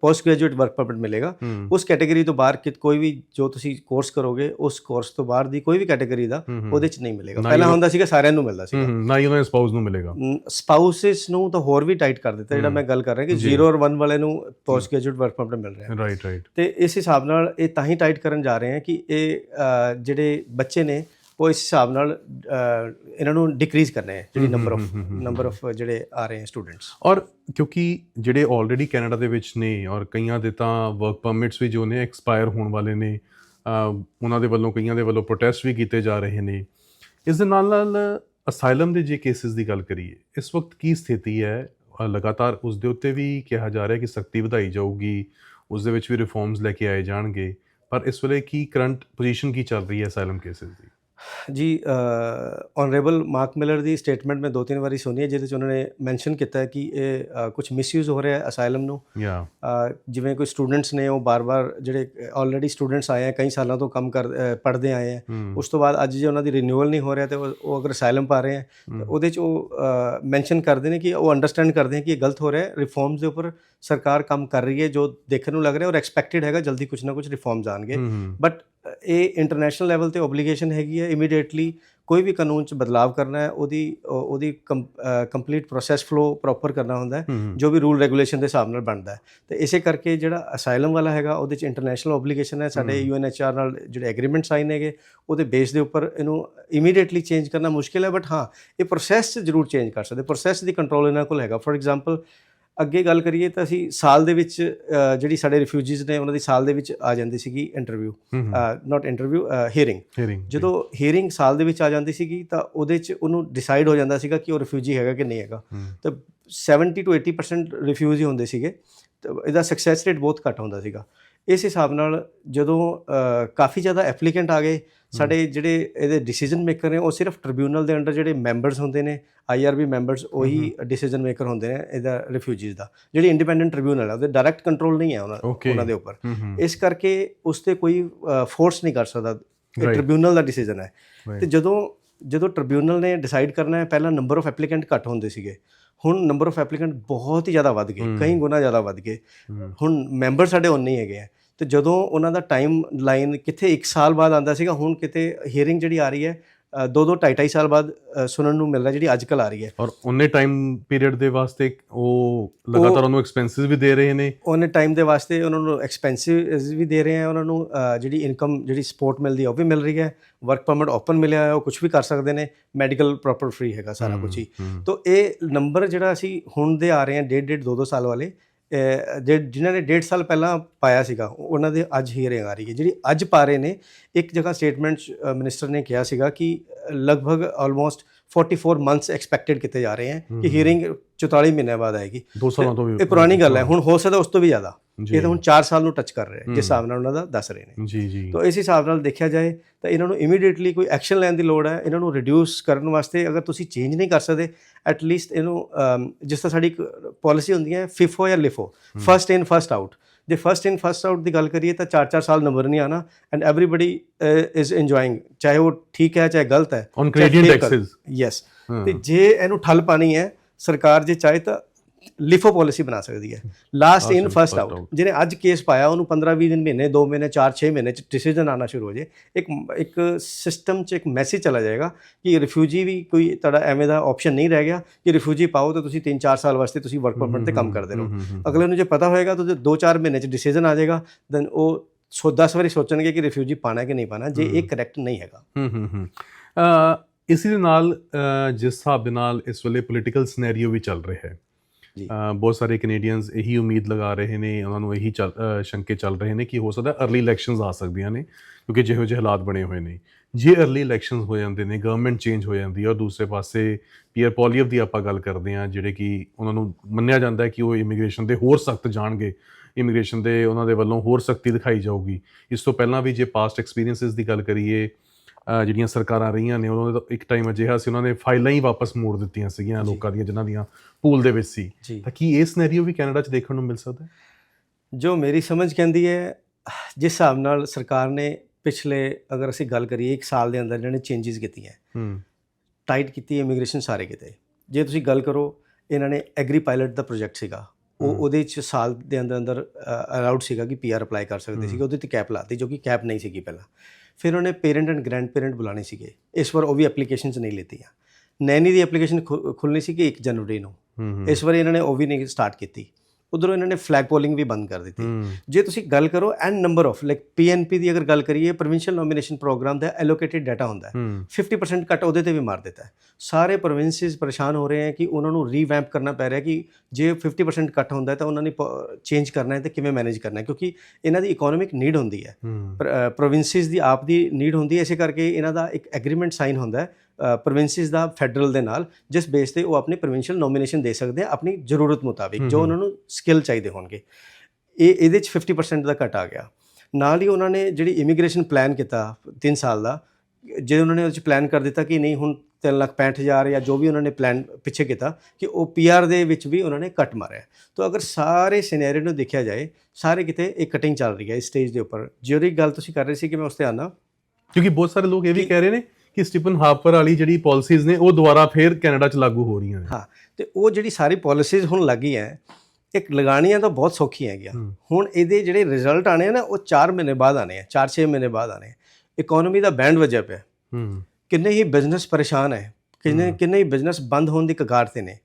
post graduate work permit ਮਿਲੇਗਾ। ਉਸ ਕੈਟਾਗਰੀ ਤੋਂ ਬਾਹਰ ਕਿ ਕੋਈ ਵੀ ਜੋ ਤੁਸੀਂ ਕੋਰਸ ਕਰੋਗੇ ਉਸ ਕੋਰਸ ਤੋਂ ਬਾਹਰ ਦੀ ਕੋਈ ਵੀ ਕੈਟਾਗਰੀ ਦਾ। ਉਹਦੇ ਚ ਨਹੀਂ ਮਿਲੇਗਾ। ਪਹਿਲਾਂ ਹੁੰਦਾ ਸੀਗਾ ਸਾਰਿਆਂ ਨੂੰ ਮਿਲਦਾ ਸੀਗਾ। ਨਾ ਹੀ ਉਹਨਾਂ ਦੇ ਸਪਾਊਸ ਨੂੰ ਮਿਲੇਗਾ। ਸਪਾਊਸਸ ਨੂੰ ਤਾਂ ਹੋਰ ਵੀ ਟਾਈਟ ਕਰ ਦਿੱਤਾ ਜਿਹੜਾ। ਮੈਂ ਗੱਲ ਕਰ ਰਿਹਾ ਕਿ ਜੀ। 0 ਔਰ 1 ਵਾਲੇ ਨੂੰ ਪੋਸਟ ਗ੍ਰੈਜੂਏਟ ਵਰਕ ਪਰਮਿਟ ਮਿਲ ਰਿਹਾ। ਰਾਈਟ ਰਾਈਟ ਤੇ ਇਸ ਹਿਸਾਬ ਨਾਲ ਇਹ ਤਾਂ ਹੀ ਟਾਈਟ ਕਰਨ ਜਾ ਰਹੇ ਹਾਂ ਕਿ ਇਹ ਜਿਹੜੇ ਬੱਚੇ ਨੇ ਉਹ ਇਸ ਹਿਸਾਬ ਨਾਲ ਇਹਨਾਂ ਨੂੰ ਡਿਕਰੀਜ਼ ਕਰਨੇ ਹੈ ਜਿਹੜੀ ਨੰਬਰ ਆਫ ਨੰਬਰ ਆਫ ਜਿਹੜੇ ਆ ਰਹੇ ਹੈ ਸਟੂਡੈਂਟਸ ਔਰ ਕਿਉਂਕਿ ਜਿਹੜੇ ਆਲਰੇਡੀ ਕੈਨੇਡਾ ਦੇ ਵਿੱਚ ਨੇ ਔਰ ਕਈਆਂ ਦੇ ਤਾਂ ਵਰਕ ਪਰਮਿਟਸ ਵੀ ਜੋ ਨੇ ਐਕਸਪਾਇਰ ਹੋਣ ਵਾਲੇ ਨੇ ਉਹਨਾਂ ਦੇ ਵੱਲੋਂ ਕਈਆਂ ਦੇ ਵੱਲੋਂ ਪ੍ਰੋਟੈਸਟ ਵੀ ਕੀਤੇ ਜਾ ਰਹੇ ਨੇ। ਇਸ ਦੇ ਨਾਲ ਨਾਲ ਅਸਾਈਲਮ ਦੇ ਜੇ ਕੇਸਿਸ ਦੀ ਗੱਲ ਕਰੀਏ ਇਸ ਵਕਤ ਕੀ ਸਥਿਤੀ ਹੈ? ਲਗਾਤਾਰ ਉਸ ਦੇ ਉੱਤੇ ਵੀ ਕਿਹਾ ਜਾ ਰਿਹਾ ਕਿ ਸਖਤੀ ਵਧਾਈ ਜਾਊਗੀ ਉਸ ਦੇ ਵਿੱਚ ਵੀ ਰਿਫਾਰਮਸ ਲੈ ਕੇ ਆਏ ਜਾਣਗੇ ਪਰ ਇਸ ਵੇਲੇ ਕੀ ਕਰੰਟ ਪੋਜੀਸ਼ਨ ਕੀ ਚੱਲ ਰਹੀ ਹੈ ਅਸਾਈਲਮ ਕੇਸਿਸ ਦੀ? ਜੀ ਆਨਰੇਬਲ ਮਾਰਕ ਮਿਲਰ ਦੀ ਸਟੇਟਮੈਂਟ ਮੈਂ ਦੋ ਤਿੰਨ ਵਾਰੀ ਸੁਣੀ ਹੈ ਜਿਹਦੇ ਚ ਉਹਨਾਂ ਨੇ ਮੈਂਸ਼ਨ ਕੀਤਾ ਹੈ ਕਿ ਇਹ ਕੁਝ ਮਿਸਯੂਜ਼ ਹੋ ਰਿਹਾ ਹੈ ਅਸਾਈਲਮ ਨੂੰ। ਯਾ ਜਿਵੇਂ ਕੋਈ ਸਟੂਡੈਂਟਸ ਨੇ ਉਹ ਬਾਰ-ਬਾਰ ਜਿਹੜੇ ਆਲਰੇਡੀ ਸਟੂਡੈਂਟਸ ਆਏ ਆ ਕਈ ਸਾਲਾਂ ਤੋਂ ਕੰਮ ਕਰ ਪੜ੍ਹਦੇ ਆਏ ਆ ਉਸ ਤੋਂ ਬਾਅਦ ਅੱਜ ਜੇ ਉਹਨਾਂ ਦੀ ਰਿਨਿਊਅਲ ਨਹੀਂ ਹੋ ਰਿਹਾ ਤੇ ਉਹ ਅਗਰ ਅਸਾਈਲਮ ਪਾ ਰਹੇ ਆ ਉਹਦੇ ਚ ਉਹ ਮੈਂਸ਼ਨ ਕਰਦੇ ਨੇ ਕਿ ਉਹ ਅੰਡਰਸਟੈਂਡ ਕਰਦੇ ਆ ਕਿ ਇਹ ਗਲਤ ਹੋ ਰਿਹਾ ਹੈ ਰਿਫਾਰਮਸ ਦੇ ਉੱਪਰ ਸਰਕਾਰ ਕੰਮ ਕਰ ਰਹੀ ਹੈ ਜੋ ਦੇਖਣ ਨੂੰ ਲੱਗ ਰਿਹਾ ਔਰ ਐਕਸਪੈਕਟਡ ਹੈਗਾ ਜਲਦੀ ਕੁਝ ਨਾ ਕੁਝ ਰਿਫਾਰਮਸ ਆਣਗੇ ਬਟ ਇਹ ਇੰਟਰਨੈਸ਼ਨਲ ਲੈਵਲ ਤੇ ਓਬਲੀਗੇਸ਼ਨ ਹੈਗੀ ਹੈ ਇਮੀਡੀਏਟਲੀ ਕੋਈ ਵੀ ਕਾਨੂੰਨ ਚ ਬਦਲਾਵ ਕਰਨਾ ਹੈ ਉਹਦੀ ਉਹ- ਉਹਦੀ ਕੰਪਲੀਟ ਪ੍ਰੋਸੈਸ ਫਲੋ ਪ੍ਰੋਪਰ ਕਰਨਾ ਹੁੰਦਾ ਹੈ ਜੋ ਵੀ ਰੂਲ ਰੈਗੂਲੇਸ਼ਨ ਦੇ ਹਿਸਾਬ ਨਾਲ ਬਣਦਾ ਹੈ। ਤੇ ਇਸੇ ਕਰਕੇ ਜਿਹੜਾ ਅਸਾਈਲਮ ਵਾਲਾ ਹੈਗਾ ਉਹਦੇ ਚ ਇੰਟਰਨੈਸ਼ਨਲ ਓਬਲੀਗੇਸ਼ਨ ਹੈ। ਸਾਡੇ ਯੂਐਨਐਚਆਰ ਨਾਲ ਜਿਹੜੇ ਐਗਰੀਮੈਂਟ ਸਾਈਨ ਹੈਗੇ ਉਹਦੇ ਬੇਸ ਦੇ ਉੱਪਰ ਇਹਨੂੰ ਇਮੀਡੀਏਟਲੀ ਚੇਂਜ ਕਰਨਾ ਮੁਸ਼ਕਿਲ ਹੈ ਬਟ ਹਾਂ ਇਹ ਪ੍ਰੋਸੈਸ ਜ਼ਰੂਰ ਚੇਂਜ ਕਰ ਸਕਦੇ। ਪ੍ਰੋਸੈਸ ਦੀ ਕੰਟਰੋਲ ਇਹਨਾਂ ਕੋਲ ਹੈਗਾ। ਫੋਰ ਐਗਜ਼ਾਮਪਲ ਅੱਗੇ ਗੱਲ ਕਰੀਏ ਤਾਂ ਅਸੀਂ ਸਾਲ ਦੇ ਵਿੱਚ ਜਿਹੜੀ ਸਾਡੇ ਰਿਫਿਊਜੀਜ਼ ਨੇ ਉਹਨਾਂ ਦੀ ਸਾਲ ਦੇ ਵਿੱਚ ਆ ਜਾਂਦੀ ਸੀਗੀ interview not interview hearing hearing ਜਦੋਂ ਹੀਅਰਿੰਗ ਸਾਲ ਦੇ ਵਿੱਚ ਆ ਜਾਂਦੀ ਸੀਗੀ ਤਾਂ ਉਹਦੇ 'ਚ ਉਹਨੂੰ ਡਿਸਾਈਡ ਹੋ ਜਾਂਦਾ ਸੀਗਾ ਕਿ ਉਹ ਰਿਫਿਊਜੀ ਹੈਗਾ ਕਿ ਨਹੀਂ ਹੈਗਾ। ਤਾਂ 70 ਤੋਂ 80% ਰਿਫਿਊਜੀ ਹੁੰਦੇ ਸੀਗੇ। ਤਾਂ ਇਹਦਾ ਸਕਸੈਸ ਰੇਟ ਬਹੁਤ ਘੱਟ ਹੁੰਦਾ ਸੀਗਾ। ਇਸ ਹਿਸਾਬ ਨਾਲ ਜਦੋਂ ਕਾਫੀ ਜ਼ਿਆਦਾ ਐਪਲੀਕੈਂਟ ਆ ਗਏ ਸਾਡੇ ਜਿਹੜੇ ਇਹਦੇ ਡਿਸੀਜਨ ਮੇਕਰ ਨੇ ਉਹ ਸਿਰਫ ਟ੍ਰਿਬਿਊਨਲ ਦੇ ਅੰਡਰ ਜਿਹੜੇ ਮੈਂਬਰਸ ਹੁੰਦੇ ਨੇ ਆਈਆਰਬੀ ਮੈਂਬਰਸ ਉਹੀ ਡਿਸੀਜਨ ਮੇਕਰ ਹੁੰਦੇ ਨੇ ਇਹਦਾ ਰਿਫਿਊਜੀਜ਼ ਦਾ ਜਿਹੜੀ ਇੰਡੀਪੈਂਡੈਂਟ ਟ੍ਰਿਬਿਊਨਲ ਹੈ ਉਹਦੇ ਡਾਇਰੈਕਟ ਕੰਟਰੋਲ ਨਹੀਂ ਹੈ ਉਹਨਾਂ. ਉਹਨਾਂ ਦੇ ਉੱਪਰ। ਇਸ ਕਰਕੇ ਉਸ ਤੇ ਕੋਈ ਫੋਰਸ ਨਹੀਂ ਕਰ ਸਕਦਾ ਇਹ. ਟ੍ਰਿਬਿਊਨਲ ਦਾ ਡਿਸੀਜਨ ਹੈ. ਤੇ ਜਦੋਂ ਜਦੋਂ ਟ੍ਰਿਬਿਊਨਲ ਨੇ ਡਿਸਾਈਡ ਕਰਨਾ ਹੈ ਪਹਿਲਾਂ ਨੰਬਰ ਆਫ ਐਪਲੀਕੈਂਟ ਘੱਟ ਹੁੰਦੇ ਸੀਗੇ ਹੁਣ ਨੰਬਰ ਆਫ ਐਪਲੀਕੈਂਟ ਬਹੁਤ ਹੀ ਜ਼ਿਆਦਾ ਵੱਧ ਗਏ ਕਈ ਗੁਣਾ ਜ਼ਿਆਦਾ ਵੱਧ ਗਏ। ਹੁਣ ਮੈਂਬਰ ਸਾਡੇ ਉਨੇ ਹੀ ਹੈਗੇ ਆ। ਤੇ ਜਦੋਂ ਉਹਨਾਂ ਦਾ ਟਾਈਮ ਲਾਈਨ ਕਿੱਥੇ 1 ਸਾਲ ਬਾਅਦ ਆਂਦਾ ਸੀਗਾ ਹੁਣ ਕਿਤੇ ਹੀਅਰਿੰਗ ਜਿਹੜੀ ਆ ਰਹੀ ਹੈ ਦੋ ਦੋ ਢਾਈ ਢਾਈ ਸਾਲ ਬਾਅਦ ਸੁਣਨ ਨੂੰ ਮਿਲ ਰਿਹਾ ਜਿਹੜੀ ਅੱਜ ਕੱਲ ਆ ਰਹੀ ਹੈ। ਔਰ ਉਹਨੇ ਟਾਈਮ ਪੀਰੀਅਡ ਦੇ ਵਾਸਤੇ ਉਹ ਲਗਾਤਾਰ ਉਹਨੂੰ ਐਕਸਪੈਂਸਸ ਵੀ ਦੇ ਰਹੇ ਨੇ। ਉਹਨੇ ਟਾਈਮ ਦੇ ਵਾਸਤੇ ਉਹਨਾਂ ਨੂੰ ਐਕਸਪੈਂਸਿਵ ਵੀ ਦੇ ਰਹੇ ਆ ਉਹਨਾਂ ਨੂੰ ਜਿਹੜੀ ਇਨਕਮ ਜਿਹੜੀ ਸਪੋਰਟ ਮਿਲਦੀ ਹੈ ਉਹ ਵੀ ਮਿਲ ਰਹੀ ਹੈ। ਵਰਕ ਪਰਮਿਟ ਓਪਨ ਮਿਲਿਆ ਹੈ ਉਹ ਕੁਝ ਵੀ ਕਰ ਸਕਦੇ ਨੇ ਮੈਡੀਕਲ ਪ੍ਰੋਪਰ ਫ੍ਰੀ ਹੈਗਾ ਸਾਰਾ ਕੁਝ ਹੀ। ਤੋ ਇਹ ਨੰਬਰ ਜਿਹੜਾ ਅਸੀਂ ਹੁਣ ਦੇ ਆ ਰਹੇ ਹਾਂ ਡੇਢ ਡੇਢ ਦੋ ਦੋ ਸਾਲ ਵਾਲੇ ਜਿਨ੍ਹਾਂ ਨੇ ਡੇਢ ਸਾਲ ਪਹਿਲਾਂ ਪਾਇਆ ਸੀਗਾ, ਉਹਨਾਂ ਦੇ ਅੱਜ ਹੀਅਰਿੰਗ ਆ ਰਹੀ ਹੈ। ਜਿਹੜੀ ਅੱਜ ਪਾ ਰਹੇ ਨੇ, ਇੱਕ ਜਗ੍ਹਾ ਸਟੇਟਮੈਂਟ ਮਿਨਿਸਟਰ ਨੇ ਕਿਹਾ ਸੀਗਾ ਕਿ ਲਗਭਗ ਆਲਮੋਸਟ 44 ਮੰਥਸ ਐਕਸਪੈਕਟਡ ਕੀਤੇ ਜਾ ਰਹੇ ਹਨ ਕਿ ਹੀਅਰਿੰਗ 44 ਮਹੀਨਿਆਂ ਬਾਅਦ ਆਏਗੀ। ਦੋ ਸਾਲਾਂ ਤੋਂ ਵੀ ਇਹ ਪੁਰਾਣੀ ਗੱਲ ਹੈ ਹੁਣ ਹੋ ਸਕਦਾ ਉਸ ਤੋਂ ਵੀ ਜ਼ਿਆਦਾ। ਇਹ ਤਾਂ ਹੁਣ 4 ਸਾਲ ਨੂੰ ਟੱਚ ਕਰ ਰਿਹਾ ਜਿਸ ਹਿਸਾਬ ਨਾਲ ਉਹਨਾਂ ਦਾ ਦੱਸ ਰਹੇ ਨੇ। ਜੀ ਜੀ। ਤਾਂ ਇਸ ਹਿਸਾਬ ਨਾਲ ਦੇਖਿਆ ਜਾਏ ਤਾਂ ਇਹਨਾਂ ਨੂੰ ਇਮੀਡੀਏਟਲੀ ਕੋਈ ਐਕਸ਼ਨ ਲੈਣ ਦੀ ਲੋੜ ਹੈ। ਇਹਨਾਂ ਨੂੰ ਰਿਡਿਊਸ ਕਰਨ ਵਾਸਤੇ ਅਗਰ ਤੁਸੀਂ ਚੇਂਜ ਨਹੀਂ ਕਰ ਸਕਦੇ ਐਟ ਲੀਸਟ ਇਹਨੂੰ ਜਿਸ ਤਰ੍ਹਾਂ ਸਾਡੀ ਇੱਕ ਪਾਲਿਸੀ ਹੁੰਦੀ ਹੈ ਫਿਫੋ ਜਾਂ LIFO first in first out ਜੇ ਫਰਸਟ ਇਨ ਫਰਸਟ ਆਊਟ ਦੀ ਗੱਲ ਕਰੀਏ ਤਾਂ 4-4 ਸਾਲ ਨੰਬਰ ਨਹੀਂ ਆਣਾ ਐਂਡ ਐਵਰੀਬਾਡੀ ਇਜ਼ ਇੰਜੋਇੰਗ ਚਾਹੇ ਉਹ ਠੀਕ ਹੈ ਚਾਹੇ ਗਲਤ ਹੈ ਔਨ ਕੈਨੇਡੀਅਨ ਟੈਕਸਸ ਯੈਸ ਤੇ ਜੇ ਇਹਨੂੰ ਠੱਲ ਪਾਣੀ ਹੈ ਸਰਕਾਰ ਜੇ ਚਾਹੇ ਤਾਂ ਲਿਫੋ ਪਾਲਿਸੀ ਬਣਾ ਸਕਦੀ ਹੈ। ਲਾਸਟ ਇਨ ਫਰਸਟ ਆਊਟ ਜਿਹਨੇ ਅੱਜ ਕੇਸ ਪਾਇਆ ਉਹਨੂੰ 15-20 ਦਿਨ ਮਹੀਨੇ 2 ਮਹੀਨੇ 4-6 ਮਹੀਨੇ ਚ ਡਿਸੀਜਨ ਆਣਾ ਸ਼ੁਰੂ ਹੋ ਜੇ ਇੱਕ ਇੱਕ ਸਿਸਟਮ ਚ ਇੱਕ ਮੈਸੇਜ ਚਲਾ ਜਾਏਗਾ ਕਿ ਰਿਫਿਊਜੀ ਵੀ ਕੋਈ ਤੁਹਾਡਾ ਐਵੇਂ ਦਾ ਆਪਸ਼ਨ ਨਹੀਂ ਰਹਿ ਗਿਆ। ਕਿ ਰਿਫਿਊਜੀ ਪਾਓ ਤਾਂ ਤੁਸੀਂ 3-4 ਸਾਲ ਵਾਸਤੇ ਤੁਸੀਂ ਵਰਕ ਪਰਮਿਟ ਤੇ ਕੰਮ ਕਰਦੇ ਰਹੋ। ਅਗਲੇ ਨੂੰ ਜੇ ਪਤਾ ਹੋਏਗਾ ਤਾਂ 2-4 ਮਹੀਨੇ ਚ ਡਿਸੀਜਨ ਆ ਜਾਏਗਾ। ਦੈਨ ਉਹ ਸੋ 10 ਵਾਰੀ ਸੋਚਣਗੇ ਕਿ ਰਿਫਿਊਜੀ ਪਾਣਾ ਕਿ ਨਹੀਂ ਪਾਣਾ ਜੇ ਇਹ ਕਰੈਕਟ ਨਹੀਂ ਹੈਗਾ। ਹੂੰ ਹੂੰ ਹੂੰ। ਅ, ਇਸੇ ਦੇ ਨਾਲ ਜਿਸ ਹਿਸਾਬ ਦੇ ਨਾਲ ਇਸ ਵੇਲੇ ਪੋਲੀਟੀਕਲ ਸਿਨੈਰੀਓ ਵੀ ਚੱਲ ਰਿਹਾ ਹੈ। ਬਹੁਤ ਸਾਰੇ ਕੈਨੇਡੀਅਨਸ ਇਹੀ ਉਮੀਦ ਲਗਾ ਰਹੇ ਨੇ, ਉਹਨਾਂ ਨੂੰ ਇਹੀ ਚੱਲ- ਸ਼ੰਕੇ ਚੱਲ ਰਹੇ ਨੇ ਕਿ ਹੋ ਸਕਦਾ ਅਰਲੀ ਇਲੈਕਸ਼ਨਸ ਆ ਸਕਦੀਆਂ ਨੇ, ਕਿਉਂਕਿ ਜਿਹੋ ਜਿਹੇ ਹਾਲਾਤ ਬਣੇ ਹੋਏ ਨੇ। ਜੇ ਅਰਲੀ ਇਲੈਕਸ਼ਨਸ ਹੋ ਜਾਂਦੇ ਨੇ ਗਵਰਨਮੈਂਟ ਚੇਂਜ ਹੋ ਜਾਂਦੀ ਹੈ ਔਰ ਦੂਸਰੇ ਪਾਸੇ ਪੀਅਰ ਪੋਲੀਅਵ ਦੀ ਆਪਾਂ ਗੱਲ ਕਰਦੇ ਹਾਂ, ਜਿਹੜੇ ਕਿ ਉਹਨਾਂ ਨੂੰ ਮੰਨਿਆ ਜਾਂਦਾ ਹੈ ਕਿ ਉਹ ਇਮੀਗ੍ਰੇਸ਼ਨ ਦੇ ਹੋਰ ਸਖਤ ਜਾਣਗੇ ਇਮੀਗ੍ਰੇਸ਼ਨ ਦੇ ਉਹਨਾਂ ਦੇ ਵੱਲੋਂ ਹੋਰ ਸਖਤੀ ਦਿਖਾਈ ਜਾਊਗੀ। ਇਸ ਤੋਂ ਪਹਿਲਾਂ ਵੀ ਜੇ ਪਾਸਟ ਐਕਸਪੀਰੀਐਂਸਸ ਦੀ ਗੱਲ ਕਰੀਏ ਜਿਹੜੀਆਂ ਸਰਕਾਰਾਂ ਰਹੀਆਂ ਨੇ ਉਹਨਾਂ ਦਾ ਇੱਕ ਟਾਈਮ ਅਜਿਹਾ ਸੀ ਉਹਨਾਂ ਨੇ ਫਾਈਲਾਂ ਹੀ ਵਾਪਸ ਮੋੜ ਦਿੱਤੀਆਂ ਸੀਗੀਆਂ ਲੋਕਾਂ ਦੀਆਂ ਜਿਨ੍ਹਾਂ ਦੀਆਂ ਪੂਲ ਦੇ ਵਿੱਚ ਸੀ। ਤਾਂ ਕੀ ਇਹ ਸਿਨੈਰੀਓ ਵੀ ਕੈਨੇਡਾ 'ਚ ਦੇਖਣ ਨੂੰ ਮਿਲ ਸਕਦਾ ਹੈ? ਜੋ ਮੇਰੀ ਸਮਝ ਕਹਿੰਦੀ ਹੈ ਜਿਸ ਹਿਸਾਬ ਨਾਲ ਸਰਕਾਰ ਨੇ ਪਿਛਲੇ ਅਗਰ ਅਸੀਂ ਗੱਲ ਕਰੀਏ ਇੱਕ ਸਾਲ ਦੇ ਅੰਦਰ ਇਹਨਾਂ ਨੇ ਚੇਂਜਸ ਕੀਤੀਆਂ। ਹੂੰ। ਟਾਈਟ ਕੀਤੀ ਇਮੀਗ੍ਰੇਸ਼ਨ ਸਾਰੇ ਕਿਤੇ। ਜੇ ਤੁਸੀਂ ਗੱਲ ਕਰੋ ਇਹਨਾਂ ਨੇ ਐਗਰੀ ਪਾਇਲਟ ਦਾ ਪ੍ਰੋਜੈਕਟ ਸੀਗਾ। ਉਹ ਉਹਦੇ ਚ ਸਾਲ ਦੇ ਅੰਦਰ ਅੰਦਰ ਅਲਾਉਡ ਸੀਗਾ ਕਿ ਪੀਆਰ ਅਪਲਾਈ ਕਰ ਸਕਦੇ ਸੀਗੇ। ਉਹਦੇ ਤੇ ਕੈਪ ਲਾਤੀ ਜੋ ਕਿ ਕੈਪ ਨਹੀਂ ਸੀਗੀ ਪਹਿਲਾਂ। ਫਿਰ ਉਹਨੇ ਪੇਰੈਂਟ ਐਂਡ ਗ੍ਰੈਂਡ ਪੇਰੈਂਟ ਬੁਲਾਣੇ ਸੀਗੇ। ਇਸ ਵਾਰ ਉਹ ਵੀ ਐਪਲੀਕੇਸ਼ਨਸ ਨਹੀਂ ਲਿੱਤੀਆਂ। ਨੈਨੀ ਦੀ ਐਪਲੀਕੇਸ਼ਨ ਖੁੱਲਣੀ ਸੀ ਕਿ 1 ਜਨਵਰੀ ਨੂੰ। ਇਸ ਵਾਰੀ ਇਹਨਾਂ ਨੇ ਉਹ ਵੀ ਨਹੀਂ ਸਟਾਰਟ ਕੀਤੀ। ਉਧਰੋਂ ਇਹਨਾਂ ਨੇ ਫਲੈਗ ਪੋਲਿੰਗ ਵੀ ਬੰਦ ਕਰ ਦਿੱਤੀ। ਜੇ ਤੁਸੀਂ ਗੱਲ ਕਰੋ an number of like PNP ਦੀ ਅਗਰ ਗੱਲ ਕਰੀਏ ਪ੍ਰੋਵਿੰਸ਼ੀਅਲ ਨੋਮੀਨੇਸ਼ਨ ਪ੍ਰੋਗਰਾਮ ਦਾ ਐਲੋਕੇਟਿਡ ਡਾਟਾ ਹੁੰਦਾ ਹੈ। ਹੂੰ। 50% ਕੱਟ ਉਹਦੇ ਤੇ ਵੀ ਮਾਰ ਦਿੱਤਾ ਹੈ। ਸਾਰੇ ਪ੍ਰੋਵਿੰਸਿਸ ਪਰੇਸ਼ਾਨ ਹੋ ਰਹੇ ਹੈ ਕਿ ਉਹਨਾਂ ਨੂੰ ਰੀਵੈਂਪ ਕਰਨਾ ਪੈ ਰਿਹਾ ਕਿ ਜੇ 50% ਕੱਟ ਹੁੰਦਾ ਹੈ ਤਾਂ ਉਹਨਾਂ ਨੇ ਚੇਂਜ ਕਰਨਾ ਹੈ ਤੇ ਕਿਵੇਂ ਮੈਨੇਜ ਕਰਨਾ ਹੈ ਕਿਉਂਕਿ ਇਹਨਾਂ ਦੀ ਇਕਨੋਮਿਕ ਨੀਡ ਹੁੰਦੀ ਹੈ। ਹੂੰ। ਪ੍ਰੋਵਿੰਸਿਸ ਦੀ ਆਪ ਦੀ ਨੀਡ ਹੁੰਦੀ ਹੈ ਇਸੇ ਕਰਕੇ ਇਹਨਾਂ ਦਾ ਇੱਕ ਐਗਰੀਮੈਂਟ ਸਾਈਨ ਹੁੰਦਾ ਹੈ ਪ੍ਰੋਵਿੰਸਿਸ ਦਾ ਫੈਡਰਲ ਦੇ ਨਾਲ ਜਿਸ ਬੇਸ ਤੇ ਉਹ ਆਪਣੀ ਪ੍ਰੋਵਿੰਸ਼ੀਅਲ ਨੋਮੀਨੇਸ਼ਨ ਦੇ ਸਕਦੇ ਆ ਆਪਣੀ ਜ਼ਰੂਰਤ ਮੁਤਾਬਿਕ ਜੋ ਉਹਨਾਂ ਨੂੰ ਸਕਿੱਲ ਚਾਹੀਦੇ ਹੋਣਗੇ। ਇਹ ਇਹਦੇ ਚ 50% ਦਾ ਘਟ ਆ ਗਿਆ। ਨਾਲ ਹੀ ਉਹਨਾਂ ਨੇ ਜਿਹੜੀ ਇਮੀਗ੍ਰੇਸ਼ਨ ਪਲਾਨ ਕੀਤਾ 3 ਸਾਲ ਦਾ ਜੇ ਉਹਨਾਂ ਨੇ ਉਹਦੇ ਚ ਪਲਾਨ ਕਰ ਦਿੱਤਾ ਕਿ ਨਹੀਂ ਹੁਣ 365000 ਜਾਂ ਜੋ ਵੀ ਉਹਨਾਂ ਨੇ ਪਲਾਨ ਪਿੱਛੇ ਕੀਤਾ ਕਿ ਉਹ ਪੀਆਰ ਦੇ ਵਿੱਚ ਵੀ ਉਹਨਾਂ ਨੇ ਕੱਟ ਮਾਰਿਆ। ਤਾਂ ਅਗਰ ਸਾਰੇ ਸਿਨੈਰੀਓ ਨੂੰ ਦੇਖਿਆ ਜਾਏ ਸਾਰੇ ਕਿਤੇ ਇੱਕ ਕਟਿੰਗ ਚੱਲ ਰਹੀ ਹੈ ਇਸ ਸਟੇਜ ਦੇ ਉੱਪਰ। ਜਿਹੜੀ ਗੱਲ ਤੁਸੀਂ ਕਰ ਰਹੇ ਸੀ ਕਿ ਮੈਂ ਉਸ ਤੇ ਆਨਾ। ਕਿਉਂਕਿ ਬਹੁਤ ਸਾਰੇ ਲੋਕ ਇਹ ਵੀ ਕਹਿ ਰਹੇ ਨੇ ਕਿ ਸਟੀਫਨ ਹਾਰਪਰ ਵਾਲੀ ਜਿਹੜੀ ਪਾਲਿਸੀਜ਼ ਨੇ ਉਹ ਦੁਬਾਰਾ ਫੇਰ ਕੈਨੇਡਾ 'ਚ ਲਾਗੂ ਹੋ ਰਹੀਆਂ ਨੇ। ਹਾਂ ਤੇ ਉਹ ਜਿਹੜੀ ਸਾਰੀ ਪਾਲਿਸੀਜ਼ ਹੁਣ ਲੱਗੀ ਹੈ ਇੱਕ ਲਗਾਣੀਆਂ ਤਾਂ ਬਹੁਤ ਸੌਖੀਆਂ ਹੈਗੀਆਂ। ਹੁਣ ਇਹਦੇ ਜਿਹੜੇ ਰਿਜ਼ਲਟ ਆਣੇ ਨਾ ਉਹ 4 ਮਹੀਨੇ ਬਾਅਦ ਆਣੇ ਆ 4-6 ਮਹੀਨੇ ਬਾਅਦ ਆਣੇ ਆ। ਇਕਨੋਮੀ ਦਾ ਬੈਂਡ ਵੱਜਿਆ ਪਿਆ। ਕਿੰਨੇ ਹੀ ਬਿਜ਼ਨਸ ਪਰੇਸ਼ਾਨ ਹੈ ਕਿੰਨੇ ਕਿੰਨੇ ਹੀ ਬਿਜ਼ਨਸ ਬੰਦ ਹੋਣ ਦੀ ਕਗਾਰ ਤੇ ਨੇ।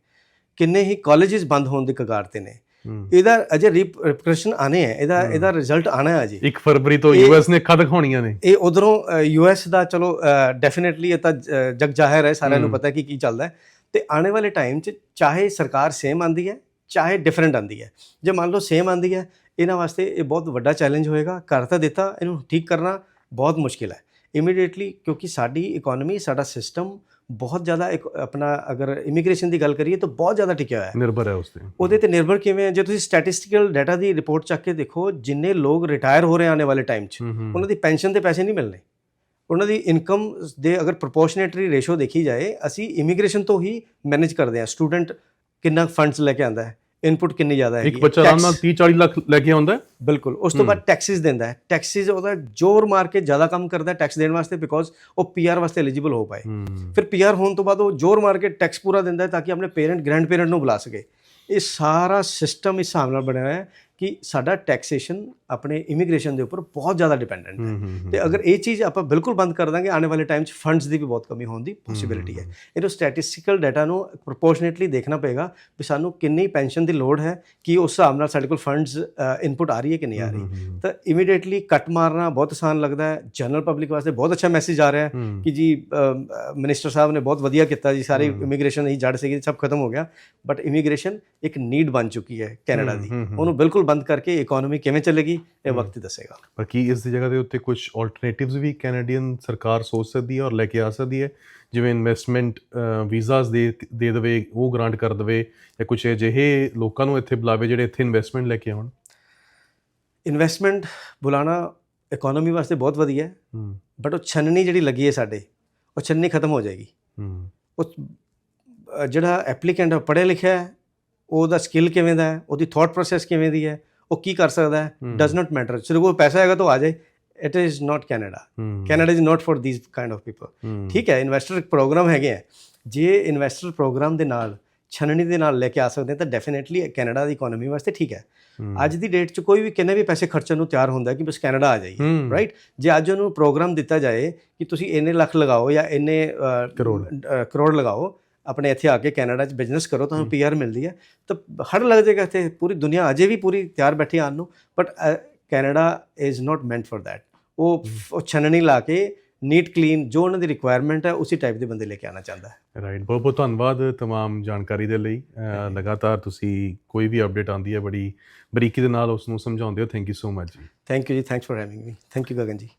ਕਿੰਨੇ ਹੀ ਕਾਲਜਸ ਬੰਦ ਹੋਣ ਦੀ ਕਗਾਰ ਤੇ ਨੇ। ਇਹਦਾ ਅਜੇ ਰਿਪਰੈਸ਼ਨ ਆਣੇ ਹੈ ਇਹਦਾ ਇਹਦਾ ਰਿਜ਼ਲਟ ਆਣਾ ਹੈ ਅਜੇ। 1 ਫਰਵਰੀ ਤੋਂ ਯੂਐਸ ਨੇ ਅੱਖਾਂ ਦਿਖਾਉਣੀਆਂ ਨੇ। ਇਹ ਉਧਰੋਂ ਯੂਐਸ ਦਾ ਚਲੋ ਡੈਫੀਨਿਟਲੀ ਇਹ ਤਾਂ ਜਗ ਜ਼ਾਹਿਰ ਹੈ ਸਾਰਿਆਂ ਨੂੰ। ਪਤਾ ਕਿ ਕੀ ਚੱਲਦਾ ਹੈ। ਤੇ ਆਉਣੇ ਵਾਲੇ ਟਾਈਮ 'ਚ ਚਾਹੇ ਸਰਕਾਰ ਸੇਮ ਆਂਦੀ ਹੈ ਚਾਹੇ ਡਿਫਰੈਂਟ ਆਂਦੀ ਹੈ। ਜੇ ਮੰਨ ਲਓ ਸੇਮ ਆਂਦੀ ਹੈ ਇਹਨਾਂ ਵਾਸਤੇ ਇਹ ਬਹੁਤ ਵੱਡਾ ਚੈਲੰਜ ਹੋਏਗਾ। ਕਰ ਤਾਂ ਦਿੱਤਾ ਇਹਨੂੰ ਠੀਕ ਕਰਨਾ ਬਹੁਤ ਮੁਸ਼ਕਿਲ ਹੈ। ਇਮੀਡੀਏਟਲੀ ਕਿਉਂਕਿ ਸਾਡੀ ਇਕਨੋਮੀ ਸਾਡਾ ਸਿਸਟਮ ਬਹੁਤ ਜ਼ਿਆਦਾ ਇੱਕ ਆਪਣਾ ਅਗਰ ਇਮੀਗ੍ਰੇਸ਼ਨ ਦੀ ਗੱਲ ਕਰੀਏ ਤਾਂ ਬਹੁਤ ਜ਼ਿਆਦਾ ਟਿਕਿਆ ਹੋਇਆ ਹੈ। ਨਿਰਭਰ ਹੈ ਉਸ ਤੇ। ਉਹਦੇ ਤੇ ਨਿਰਭਰ ਕਿਵੇਂ ਹੈ? ਜੇ ਤੁਸੀਂ ਸਟੈਟਿਸਟੀਕਲ ਡਾਟਾ ਦੀ ਰਿਪੋਰਟ ਚੱਕ ਕੇ ਦੇਖੋ ਜਿੰਨੇ ਲੋਕ ਰਿਟਾਇਰ ਹੋ ਰਹੇ ਆਉਣੇ ਵਾਲੇ ਟਾਈਮ 'ਚ ਉਹਨਾਂ ਦੀ ਪੈਨਸ਼ਨ ਦੇ ਪੈਸੇ ਨਹੀਂ ਮਿਲਣੇ। ਉਹਨਾਂ ਦੀ ਇਨਕਮ ਦੇ ਅਗਰ ਪ੍ਰੋਪੋਰਸ਼ਨੇਟਰੀ ਰੇਸ਼ੋ ਦੇਖੀ ਜਾਏ ਅਸੀਂ ਇਮੀਗ੍ਰੇਸ਼ਨ ਤੋਂ ਹੀ ਮੈਨੇਜ ਕਰਦੇ ਹਾਂ। ਸਟੂਡੈਂਟ ਕਿੰਨਾ ਫੰਡਸ ਲੈ ਕੇ ਆਂਦਾ ਹੈ? ਇਨਪੁਟ ਕਿੰਨੀ ਜ਼ਿਆਦਾ ਹੈ? ਇੱਕ ਬੱਚਾ ਆਰਾਮ ਨਾਲ 30 40 ਲੱਖ ਲੈ ਕੇ ਆਉਂਦਾ ਬਿਲਕੁਲ ਉਸ ਤੋਂ ਬਾਅਦ ਟੈਕਸਿਸ ਦਿੰਦਾ ਹੈ। ਟੈਕਸਿਸ ਉਹਦਾ ਜ਼ੋਰ ਮਾਰ ਕੇ ਜ਼ਿਆਦਾ ਕੰਮ ਕਰਦਾ ਹੈ ਟੈਕਸ ਦੇਣ ਵਾਸਤੇ ਬਿਕੋਜ਼ ਉਹ ਪੀਆਰ ਵਾਸਤੇ ਐਲੀਜੀਬਲ ਹੋ ਪਾਏ। ਫਿਰ ਪੀਆਰ ਹੋਣ ਤੋਂ ਬਾਅਦ ਉਹ ਜ਼ੋਰ ਮਾਰ ਕੇ ਟੈਕਸ ਪੂਰਾ ਦਿੰਦਾ ਹੈ ਤਾਂ ਕਿ ਆਪਣੇ ਪੇਰੈਂਟ ਗ੍ਰੈਂਡ ਪੇਰੈਂਟ ਨੂੰ ਬੁਲਾ ਸਕੇ। ਇਹ ਸਾਰਾ ਸਿਸਟਮ ਇਸ ਹਿਸਾਬ ਨਾਲ ਬਣਿਆ ਹੋਇਆ ਹੈ। ਕਿ ਸਾਡਾ ਟੈਕਸੇਸ਼ਨ ਆਪਣੇ ਇਮੀਗ੍ਰੇਸ਼ਨ ਦੇ ਉੱਪਰ ਬਹੁਤ ਜ਼ਿਆਦਾ ਡਿਪੈਂਡੈਂਟ ਹੈ। ਤੇ ਅਗਰ ਇਹ ਚੀਜ਼ ਆਪਾਂ ਬਿਲਕੁਲ ਬੰਦ ਕਰ ਦਾਂਗੇ ਆਉਣ ਵਾਲੇ ਟਾਈਮ 'ਚ ਫੰਡਸ ਦੀ ਵੀ ਬਹੁਤ ਕਮੀ ਹੋਣ ਦੀ ਪੋਸਿਬਿਲਿਟੀ ਹੈ। ਇਹਨੂੰ ਸਟੈਟਿਸਟੀਕਲ ਡਾਟਾ ਨੂੰ ਪ੍ਰੋਪੋਰਸ਼ਨੇਟਲੀ ਦੇਖਣਾ ਪਏਗਾ ਵੀ ਸਾਨੂੰ ਕਿੰਨੀ ਪੈਨਸ਼ਨ ਦੀ ਲੋੜ ਹੈ ਕਿ ਉਸ ਹਿਸਾਬ ਨਾਲ ਸਾਡੇ ਕੋਲ ਫੰਡਸ ਇਨਪੁਟ ਆ ਰਹੀ ਹੈ ਕਿ ਨਹੀਂ ਆ ਰਹੀ। ਤਾਂ ਇਮੀਡੀਏਟਲੀ ਕੱਟ ਮਾਰਨਾ ਬਹੁਤ ਆਸਾਨ ਲੱਗਦਾ ਹੈ। ਜਨਰਲ ਪਬਲਿਕ ਵਾਸਤੇ ਬਹੁਤ ਅੱਛਾ ਮੈਸੇਜ ਆ ਰਿਹਾ ਹੈ ਕਿ ਜੀ ਮਿਨਿਸਟਰ ਸਾਹਿਬ ਨੇ ਬਹੁਤ ਵਧੀਆ ਕੀਤਾ ਜੀ ਸਾਰੀ ਇਮੀਗ੍ਰੇਸ਼ਨ ਹੀ ਜੜ ਸੀਗੀ ਸਭ ਖਤਮ ਹੋ ਗਿਆ। ਬਟ ਇਮੀਗ੍ਰੇਸ਼ਨ ਇੱਕ ਨੀਡ ਬਣ ਚੁੱਕੀ ਹੈ ਕੈਨੇਡਾ ਦੀ। ਉਹਨੂੰ ਬਿਲਕੁਲ ਬੰਦ ਕਰਕੇ ਇਕਨੋਮੀ ਕਿਵੇਂ ਚੱਲੇਗੀ ਇਹ ਵਕਤ ਹੀ ਦੱਸੇਗਾ। ਪਰ ਕੀ ਇਸ ਦੀ ਜਗ੍ਹਾ ਦੇ ਉੱਤੇ ਕੁਝ ਆਲਟਰਨੇਟਿਵਸ ਵੀ ਕੈਨੇਡੀਅਨ ਸਰਕਾਰ ਸੋਚ ਸਕਦੀ ਹੈ ਔਰ ਲੈ ਕੇ ਆ ਸਕਦੀ ਹੈ? ਜਿਵੇਂ ਇਨਵੈਸਟਮੈਂਟ ਵੀਜ਼ਾਸ ਦੇ ਦੇ ਦੇਵੇ ਉਹ ਗ੍ਰਾਂਟ ਕਰ ਦੇਵੇ ਜਾਂ ਕੁਝ ਅਜਿਹੇ ਲੋਕਾਂ ਨੂੰ ਇੱਥੇ ਬੁਲਾਵੇ ਜਿਹੜੇ ਇੱਥੇ ਇਨਵੈਸਟਮੈਂਟ ਲੈ ਕੇ ਆਉਣ? ਇਨਵੈਸਟਮੈਂਟ ਬੁਲਾਣਾ ਇਕਨੋਮੀ ਵਾਸਤੇ ਬਹੁਤ ਵਧੀਆ ਹੈ ਬਟ ਉਹ ਛੰਨਣੀ ਜਿਹੜੀ ਲੱਗੀ ਹੈ ਸਾਡੇ ਉਹ ਛੰਨਣੀ ਖਤਮ ਹੋ ਜਾਏਗੀ। ਉਹ ਜਿਹੜਾ ਐਪਲੀਕੈਂਟ ਪੜ੍ਹਿਆ ਲਿਖਿਆ ਹੈ ਉਹਦਾ ਸਕਿੱਲ ਕਿਵੇਂ ਦਾ ਹੈ ਉਹਦੀ ਥਾਟ ਪ੍ਰੋਸੈਸ ਕਿਵੇਂ ਦੀ ਹੈ ਉਹ ਕੀ ਕਰ ਸਕਦਾ ਹੈ। ਡਸ ਨਾਟ ਮੈਟਰ ਸਿਰਫ ਕੋਲ ਪੈਸਾ ਹੈਗਾ ਤਾਂ ਉਹ ਆ ਜਾਏ। It is not Canada Canada is not for this kind of people ਠੀਕ ਹੈ ਇਨਵੈਸਟਰ ਪ੍ਰੋਗਰਾਮ ਹੈਗੇ ਆ। ਜੇ ਇਨਵੈਸਟਰ ਪ੍ਰੋਗਰਾਮ ਦੇ ਨਾਲ ਛਣਨੀ ਦੇ ਨਾਲ ਲੈ ਕੇ ਆ ਸਕਦੇ ਤਾਂ ਡੈਫੀਨਿਟਲੀ ਕੈਨੇਡਾ ਦੀ ਇਕਨੋਮੀ ਵਾਸਤੇ ਠੀਕ ਹੈ। ਅੱਜ ਦੀ ਡੇਟ 'ਚ ਕੋਈ ਵੀ ਕਿੰਨੇ ਵੀ ਪੈਸੇ ਖਰਚਣ ਨੂੰ ਤਿਆਰ ਹੁੰਦਾ ਕਿ ਬਸ ਕੈਨੇਡਾ ਆ ਜਾਈਏ ਰਾਈਟ ਜੇ ਅੱਜ ਉਹਨੂੰ ਪ੍ਰੋਗਰਾਮ ਦਿੱਤਾ ਜਾਏ ਕਿ ਤੁਸੀਂ ਇੰਨੇ ਲੱਖ ਲਗਾਓ ਜਾਂ ਇੰਨੇ ਕਰੋੜ। ਕਰੋੜ ਲਗਾਓ ਆਪਣੇ ਇੱਥੇ ਆ ਕੇ ਕੈਨੇਡਾ 'ਚ ਬਿਜ਼ਨਸ ਕਰੋ ਤੁਹਾਨੂੰ ਪੀਆਰ ਮਿਲਦੀ ਹੈ। ਤਾਂ ਹਰ ਲੱਗ ਜਾਏਗਾ ਇੱਥੇ ਪੂਰੀ ਦੁਨੀਆ ਅਜੇ ਵੀ ਪੂਰੀ ਤਿਆਰ ਬੈਠੀ ਆਉਣ ਨੂੰ but Canada is not meant for that ਉਹ ਉਹ ਛਨਣੀ ਲਾ ਕੇ ਨੀਟ ਕਲੀਨ ਜੋ ਉਹਨਾਂ ਦੀ ਰਿਕੁਆਇਰਮੈਂਟ ਹੈ ਉਸੇ ਟਾਈਪ ਦੇ ਬੰਦੇ ਲੈ ਕੇ ਆਣਾ ਚਾਹੁੰਦਾ ਰਾਈਟ ਬਹੁਤ ਬਹੁਤ ਧੰਨਵਾਦ ਤਮਾਮ ਜਾਣਕਾਰੀ ਦੇ ਲਈ। ਲਗਾਤਾਰ ਤੁਸੀਂ ਕੋਈ ਵੀ ਅਪਡੇਟ ਆਉਂਦੀ ਹੈ ਬੜੀ ਬਰੀਕੀ ਦੇ ਨਾਲ ਉਸ ਨੂੰ ਸਮਝਾਉਂਦੇ ਹੋ। Thank you so much thank you ਜੀ thanks for having me thank you Gagan ji.